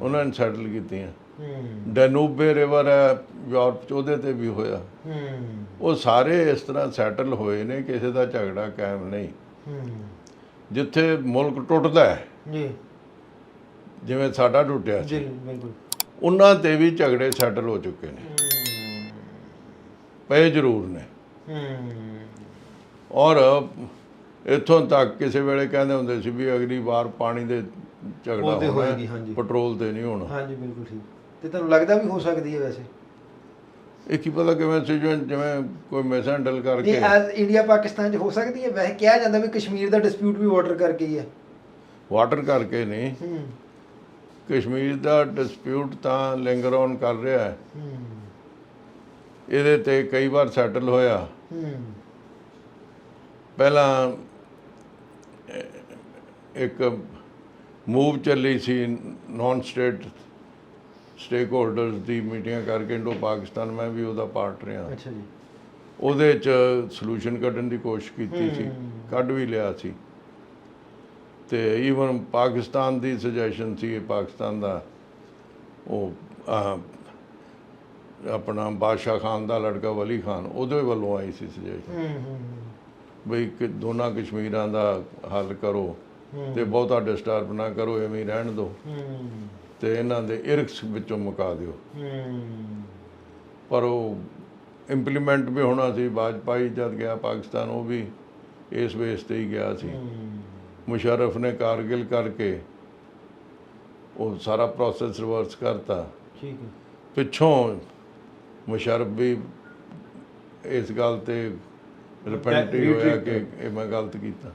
ਉਹਨਾਂ ਨੇ ਸੈਟਲ ਕੀਤੀਆਂ। ਹੂੰ। ਡੈਨੂਬੇ ਰਿਵਰ ਹੈ ਯੂਰਪ 'ਚ ਉਹਦੇ ਤੇ ਵੀ ਹੋਇਆ। ਹੂੰ। ਉਹ ਸਾਰੇ ਇਸ ਤਰ੍ਹਾਂ ਸੈਟਲ ਹੋਏ ਨੇ ਕਿਸੇ ਦਾ ਝਗੜਾ ਕਾਇਮ ਨਹੀਂ। ਹੂੰ। ਜਿੱਥੇ ਮੁਲਕ ਟੁੱਟਦਾ ਹੈ। ਜੀ। ਜਿਵੇਂ ਸਾਡਾ ਟੁੱਟਿਆ ਜੀ ਬਿਲਕੁਲ। ਉਹਨਾਂ ਤੇ ਵੀ ਝਗੜੇ ਸੈਟਲ ਹੋ ਚੁੱਕੇ ਨੇ। ਪਏ ਜ਼ਰੂਰ ਨੇ। ਔਰ ਇੱਥੋਂ ਤੱਕ ਕਿਸੇ ਵੇਲੇ ਕਹਿੰਦੇ ਹੁੰਦੇ ਸੀ ਵੀ ਅਗਲੀ ਵਾਰ ਪਾਣੀ ਦੇ ਝਗੜਾ ਹੋਣਾ ਹੋਏਗੀ, ਹਾਂਜੀ। ਪੈਟਰੋਲ ਤੇ ਨਹੀਂ ਹੋਣਾ। ਹਾਂਜੀ ਬਿਲਕੁਲ ਠੀਕ। ਤੇ ਤੁਹਾਨੂੰ ਲੱਗਦਾ ਵੀ ਹੋ ਸਕਦੀ ਹੈ ਵੈਸੇ? ਇਹ ਕੀ ਪਤਾ ਕਿਵੇਂ ਸੀ ਜਿਵੇਂ ਜਿਵੇਂ ਕੋਈ ਮਿਸਹੈਂਡਲ ਨਹੀਂ ਕਰਕੇ। ਐਜ਼ ਇੰਡੀਆ ਪਾਕਿਸਤਾਨ 'ਚ ਹੋ ਸਕਦੀ ਹੈ? ਵੈਸੇ ਕਿਹਾ ਜਾਂਦਾ ਵੀ ਕਸ਼ਮੀਰ ਦਾ ਡਿਸਪਿਊਟ ਵੀ ਵਾਟਰ ਕਰਕੇ ਹੀ ਹੈ। ਵਾਟਰ ਕਰਕੇ ਨਹੀਂ। ਹੂੰ। ਕਸ਼ਮੀਰ ਦਾ ਡਿਸਪਿਊਟ ਤਾਂ ਲਿੰਗਰ ਔਨ ਕਰ ਰਿਹਾ ਹੈ। ਹੂੰ। ਇਹਦੇ ਤੇ ਕਈ ਵਾਰ ਸੈਟਲ ਹੋਇਆ। ਹੂੰ। ਪਹਿਲਾਂ ਅਹ, ਇੱਕ ਮੂਵ ਚੱਲੀ ਸੀ ਨਾਨ ਸਟੇਟ ਸਟੇਕ ਹੋਲਡਰਸ ਦੀ ਮੀਟਿੰਗਾਂ ਕਰਕੇ ਇੰਡੋ ਪਾਕਿਸਤਾਨ ਮੈਂ ਵੀ ਉਹਦਾ ਪਾਰਟ ਰਿਹਾ। ਅੱਛਾ ਜੀ। ਉਹਦੇ ਚ ਸੋਲੂਸ਼ਨ ਕੱਢਣ ਦੀ ਕੋਸ਼ਿਸ਼ ਕੀਤੀ ਸੀ। ਕੱਢ ਵੀ ਲਿਆ ਸੀ। ਤੇ ਈਵਨ ਪਾਕਿਸਤਾਨ ਦੀ ਸੁਜੈਸ਼ਨ ਸੀ ਪਾਕਿਸਤਾਨ ਦਾ ਉਹ ਆਪਣਾ ਬਾਦਸ਼ਾਹ ਖਾਨ ਦਾ ਲੜਕਾ ਵਲੀ ਖਾਨ ਉਹਦੇ ਵੱਲੋਂ ਆਈ ਸੀ ਸੁਜੈਸ਼ਨ ਹੂੰ ਹੂੰ। ਬਈ ਕਿ ਦੋਨਾਂ ਕਸ਼ਮੀਰਾਂ ਦਾ ਹੱਲ ਕਰੋ। ਤੇ ਬਹੁਤਾ ਡਿਸਟਰਬ ਨਾ ਕਰੋ ਐਵੇਂ ਹੀ ਰਹਿਣ ਦਿਓ। ਤੇ ਇਹਨਾਂ ਦੇ ਇਰਕਸ ਵਿੱਚੋਂ ਮੁਕਾ ਦਿਓ। ਪਰ ਉਹ ਇੰਪਲੀਮੈਂਟ ਵੀ ਹੋਣਾ ਸੀ ਵਾਜਪਾਈ ਜਦ ਗਿਆ ਪਾਕਿਸਤਾਨ ਉਹ ਵੀ ਇਸ ਬੇਸ ਤੇ ਹੀ ਗਿਆ ਸੀ। ਮੁਸ਼ਰਫ ਨੇ ਕਾਰਗਿਲ ਕਰਕੇ ਉਹ ਸਾਰਾ ਪ੍ਰੋਸੈਸ ਰਿਵਰਸ ਕਰਤਾ। ਠੀਕ ਹੈ। ਪਿੱਛੋਂ ਮੁਸ਼ਰਫ ਵੀ ਇਸ ਗੱਲ ਤੇ ਰਿਪੈਂਟ ਹੋਇਆ ਕਿ ਇਹ ਮੈਂ ਗਲਤ ਕੀਤਾ।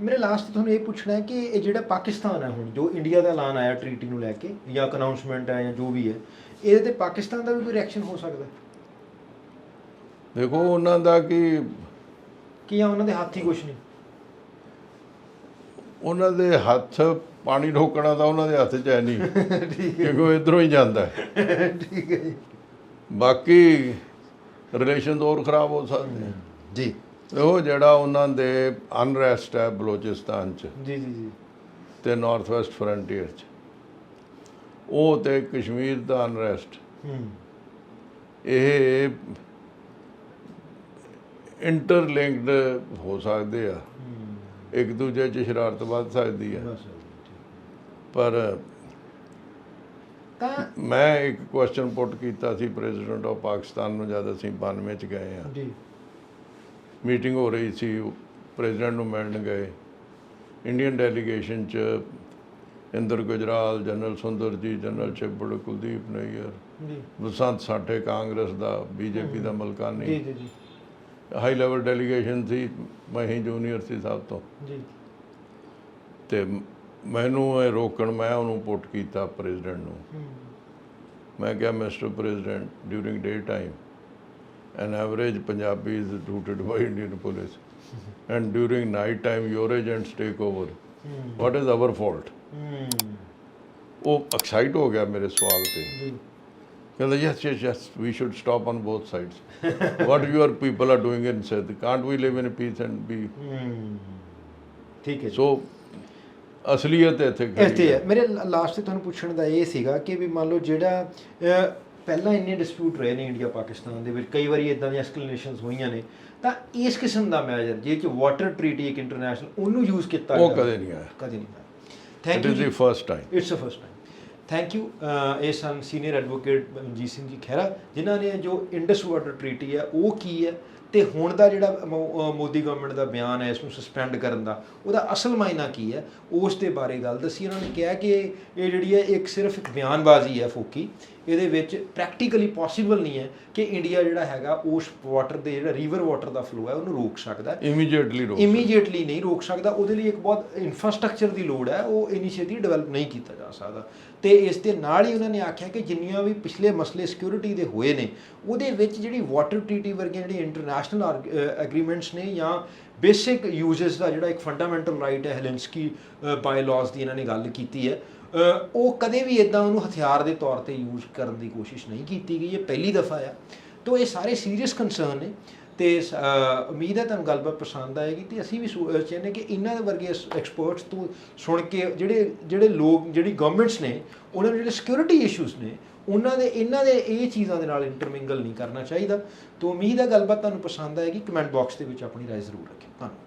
ਮੇਰੇ ਲਾਸਟ ਤੁਹਾਨੂੰ ਇਹ ਪੁੱਛਣਾ ਹੈ ਕਿ ਇਹ ਜਿਹੜਾ ਪਾਕਿਸਤਾਨ ਹੈ ਹੁਣ ਜੋ ਇੰਡੀਆ ਦਾ ਐਲਾਨ ਆਇਆ ਟ੍ਰੀਟੀ ਨੂੰ ਲੈ ਕੇ ਜਾਂ ਅਨਾਉਂਸਮੈਂਟ ਹੈ ਜਾਂ ਜੋ ਵੀ ਹੈ ਇਹਦੇ ਤੇ ਪਾਕਿਸਤਾਨ ਦਾ ਵੀ ਕੋਈ ਰਿਐਕਸ਼ਨ ਹੋ ਸਕਦਾ ਹੈ? ਦੇਖੋ ਉਹਨਾਂ ਦਾ ਕਿ ਕਿ ਜਾਂ ਉਹਨਾਂ ਦੇ ਹੱਥ ਹੀ ਕੁਝ ਨਹੀਂ। ਉਹਨਾਂ ਦੇ ਹੱਥ ਪਾਣੀ ਰੋਕਣਾ ਤਾਂ ਉਹਨਾਂ ਦੇ ਹੱਥ 'ਚ ਹੈ ਨਹੀਂ ਠੀਕ ਕਿਉਂਕਿ ਉਹ ਇਧਰੋਂ ਹੀ ਜਾਂਦਾ ਹੈ। ਹੈ ਠੀਕ ਹੈ ਜੀ। ਬਾਕੀ ਰਿਲੇਸ਼ਨ ਹੋਰ ਖਰਾਬ ਹੋ ਸਕਦੇ ਆ। ਜੀ। ਉਹ ਜਿਹੜਾ ਉਹਨਾਂ ਦੇ ਅਨਰੈਸਟ ਹੈ ਬਲੋਚਿਸਤਾਨ 'ਚ। ਜੀ ਜੀ ਜੀ। ਤੇ ਨਾਰਥ ਵੈਸਟ ਫਰੰਟੀਅਰ 'ਚ। ਉਹ ਤੇ ਕਸ਼ਮੀਰ ਦਾ ਅਨਰੈਸਟ ਹੂੰ। ਇਹ ਇੰਟਰਲਿੰਕਡ ਹੋ ਸਕਦੇ ਆ। ਇੱਕ ਦੂਜੇ 'ਚ ਸ਼ਰਾਰਤ ਵੱਧ ਸਕਦੀ ਹੈ ਪਰ ਤਾਂ ਮੈਂ ਇੱਕ ਕੁਐਸਚਨ ਪੁੱਟ ਕੀਤਾ ਸੀ ਪ੍ਰੈਜ਼ੀਡੈਂਟ ਆਫ ਪਾਕਿਸਤਾਨ ਨੂੰ ਜਦ ਅਸੀਂ 92 ਚ ਗਏ ਆ। ਜੀ। ਮੀਟਿੰਗ ਹੋ ਰਹੀ ਸੀ ਪ੍ਰੈਜ਼ੀਡੈਂਟ ਨੂੰ ਮਿਲਣ ਗਏ। ਇੰਡੀਅਨ ਡੈਲੀਗੇਸ਼ਨ ਚ ਇੰਦਰ ਗੁਜਰਾਲ ਜਨਰਲ ਸੁੰਦਰ ਜੀ ਜਨਰਲ ਛਿੱਬੜ ਕੁਲਦੀਪ ਨਈਅਰ ਜੀ। ਬਸੰਤ ਸਾਠੇ ਕਾਂਗਰਸ ਦਾ ਬੀਜੇਪੀ ਦਾ ਮਲਕਾਨੀ। ਜੀ ਜੀ ਹਾਈ ਲੈਵਲ ਡੈਲੀਗੇਸ਼ਨ ਸੀ ਮੈਂ ਹੀ ਜੂਨੀਅਰ ਸੀ ਸਭ ਤੋਂ। ਜੀ। ਤੇ ਮੈਨੂੰ ਇਹ ਰੋਕਣ ਮੈਂ ਉਹਨੂੰ ਪੁੱਟ ਕੀਤਾ ਪ੍ਰੈਜ਼ੀਡੈਂਟ ਨੂੰ। ਮੈਂ ਕਿਹਾ mister president during day time an average Punjabi is routed by Indian police and during night time your agents take over ਹੂੰ what is our fault ਹੂੰ ਉਹ ਐਕਸਾਈਟ ਹੋ ਗਿਆ ਮੇਰੇ ਸਵਾਲ ਤੇ ਕਹਿੰਦਾ yes yes yes we should stop on both sides what your people are doing in Sindh can't we live in peace and be ਹੂੰ ਠੀਕ ਹੈ so ਅਸਲੀਅਤ ਇੱਥੇ ਖੜੀ ਹੈ ਮੇਰੇ ਲਾਸਟ ਤੇ ਤੁਹਾਨੂੰ ਪੁੱਛਣ ਦਾ ਇਹ ਸੀਗਾ ਕਿ ਵੀ ਮੰਨ ਲਓ ਜਿਹੜਾ ਪਹਿਲਾਂ ਇੰਨੇ ਡਿਸਪਿਊਟ ਰਹੇ ਨੇ ਇੰਡੀਆ ਪਾਕਿਸਤਾਨ ਦੇ ਵਿੱਚ ਕਈ ਵਾਰੀ ਇਦਾਂ ਦੀਆਂ ਐਸਕਲੇਸ਼ਨਸ ਹੋਈਆਂ ਨੇ ਤਾਂ ਇਸ ਕਿਸਮ ਦਾ ਮੈਜਰ ਜੇ ਕਿ ਵਾਟਰ ਟ੍ਰੀਟੀ ਇੱਕ ਇੰਟਰਨੈਸ਼ਨਲ ਉਹਨੂੰ ਯੂਜ਼ ਕੀਤਾ ਉਹ। ਕਦੇ ਨਹੀਂ ਆਇਆ। ਕਦੇ ਨਹੀਂ ਆਇਆ। Thank you is the first time it's a first time thank you ਇਹ ਸਨ ਸੀਨੀਅਰ ਐਡਵੋਕੇਟ ਮਨਜੀਤ ਸਿੰਘ ਜੀ ਖਹਿਰਾ ਜਿਨ੍ਹਾਂ ਨੇ ਜੋ ਇੰਡਸ ਵਾਟਰ ਟ੍ਰੀਟੀ ਹੈ ਉਹ ਕੀ ਹੈ? ਤੇ ਹੁਣ ਦਾ ਜਿਹੜਾ ਮੋਦੀ ਗਵਰਨਮੈਂਟ ਦਾ ਬਿਆਨ ਹੈ ਇਸ ਨੂੰ ਸਸਪੈਂਡ ਕਰਨ ਦਾ ਉਹਦਾ ਅਸਲ ਮਾਇਨਾ ਕੀ ਹੈ? ਉਸ ਦੇ ਬਾਰੇ ਗੱਲ ਦੱਸੀ। ਉਹਨਾਂ ਨੇ ਕਿਹਾ ਕਿ ਇਹ ਜਿਹੜੀ ਹੈ ਇੱਕ ਸਿਰਫ ਇੱਕ ਬਿਆਨਬਾਜ਼ੀ ਹੈ ਫੋਕੀ। ਇਹਦੇ ਵਿੱਚ ਪ੍ਰੈਕਟੀਕਲੀ ਪੋਸੀਬਲ ਨਹੀਂ ਹੈ ਕਿ ਇੰਡੀਆ ਜਿਹੜਾ ਹੈਗਾ ਉਸ ਵਾਟਰ ਦੇ ਜਿਹੜਾ ਰੀਵਰ ਵਾਟਰ ਦਾ ਫਲੋ ਹੈ ਉਹਨੂੰ ਰੋਕ ਸਕਦਾ immediately ਰੋਕ ਇਮੀਡੀਏਟਲੀ ਨਹੀਂ ਰੋਕ ਸਕਦਾ। ਉਹਦੇ ਲਈ ਇੱਕ ਬਹੁਤ ਇਨਫਰਾਸਟ੍ਰਕਚਰ ਦੀ ਲੋੜ ਹੈ। ਉਹ ਇਨੀਸ਼ੀਏਟਿਵ ਡਿਵੈਲਪ ਨਹੀਂ ਕੀਤਾ ਜਾ ਸਕਦਾ। ਤੇ ਇਸ ਦੇ ਨਾਲ ਹੀ ਉਹਨਾਂ ਨੇ ਆਖਿਆ ਕਿ ਜਿੰਨੀਆਂ ਵੀ ਪਿਛਲੇ ਮਸਲੇ ਸਿਕਿਉਰਿਟੀ ਦੇ ਹੋਏ ਨੇ ਉਹਦੇ ਵਿੱਚ ਜਿਹੜੀ ਵਾਟਰ ਟ੍ਰੀਟੀ ਵਰਗੀਆਂ ਜਿਹੜੀ ਇੰਟਰਨੈਸ਼ਨਲ ਐਗਰੀਮੈਂਟਸ ਨੇ ਜਾਂ ਬੇਸਿਕ ਯੂਜ਼ਸ ਦਾ ਜਿਹੜਾ ਇੱਕ ਫੰਡਾਮੈਂਟਲ ਰਾਈਟ ਹੈ ਹੈਲੈਂਸਕੀ ਬਾਇਲਾਜ਼ ਦੀ ਇਹਨਾਂ ਨੇ ਗੱਲ ਕੀਤੀ ਹੈ ਉਹ ਕਦੇ ਵੀ ਇਦਾਂ ਉਹਨੂੰ ਹਥਿਆਰ ਦੇ ਤੌਰ ਤੇ ਯੂਜ਼ ਕਰਨ ਦੀ ਕੋਸ਼ਿਸ਼ ਨਹੀਂ ਕੀਤੀ ਗਈ, ਇਹ ਪਹਿਲੀ ਦਫਾ ਆ। ਤੋ ਇਹ ਸਾਰੇ ਸੀਰੀਅਸ ਕੰਸਰਨ ਨੇ ਤੇ ਉਮੀਦ ਹੈ ਤੁਹਾਨੂੰ ਗੱਲਬਾਤ ਪਸੰਦ ਆਏਗੀ ਤੇ ਅਸੀਂ ਵੀ ਸੋ- ਚਾਹੁੰਦੇ ਕਿ ਇਹਨਾਂ ਦੇ ਵਰਗੇ ਐਕਸਪਰਟਸ ਤੋਂ ਸੁਣ ਕੇ ਜਿਹੜੇ ਜਿਹੜੇ ਲੋਕ, ਜਿਹੜੀ ਗਵਰਨਮੈਂਟਸ ਨੇ, ਉਹਨਾਂ ਦੇ ਜਿਹੜੇ ਸਿਕਿਉਰਿਟੀ ਇਸ਼ੂਸ ਨੇ, ਉਹਨਾਂ ਦੇ, ਇਹਨਾਂ ਦੇ ਇਹ ਚੀਜ਼ਾਂ ਦੇ ਨਾਲ ਇੰਟਰਮਿੰਗਲ ਨਹੀਂ ਕਰਨਾ ਚਾਹੀਦਾ। ਤੋਂ ਉਮੀਦ ਹੈ ਗੱਲਬਾਤ ਤੁਹਾਨੂੰ ਪਸੰਦ ਆਏਗੀ ਕਮੈਂਟ ਬਾਕਸ ਦੇ ਵਿੱਚ ਆਪਣੀ ਰਾਏ ਜ਼ਰੂਰ ਰੱਖਿਓ। ਧੰਨਵਾਦ।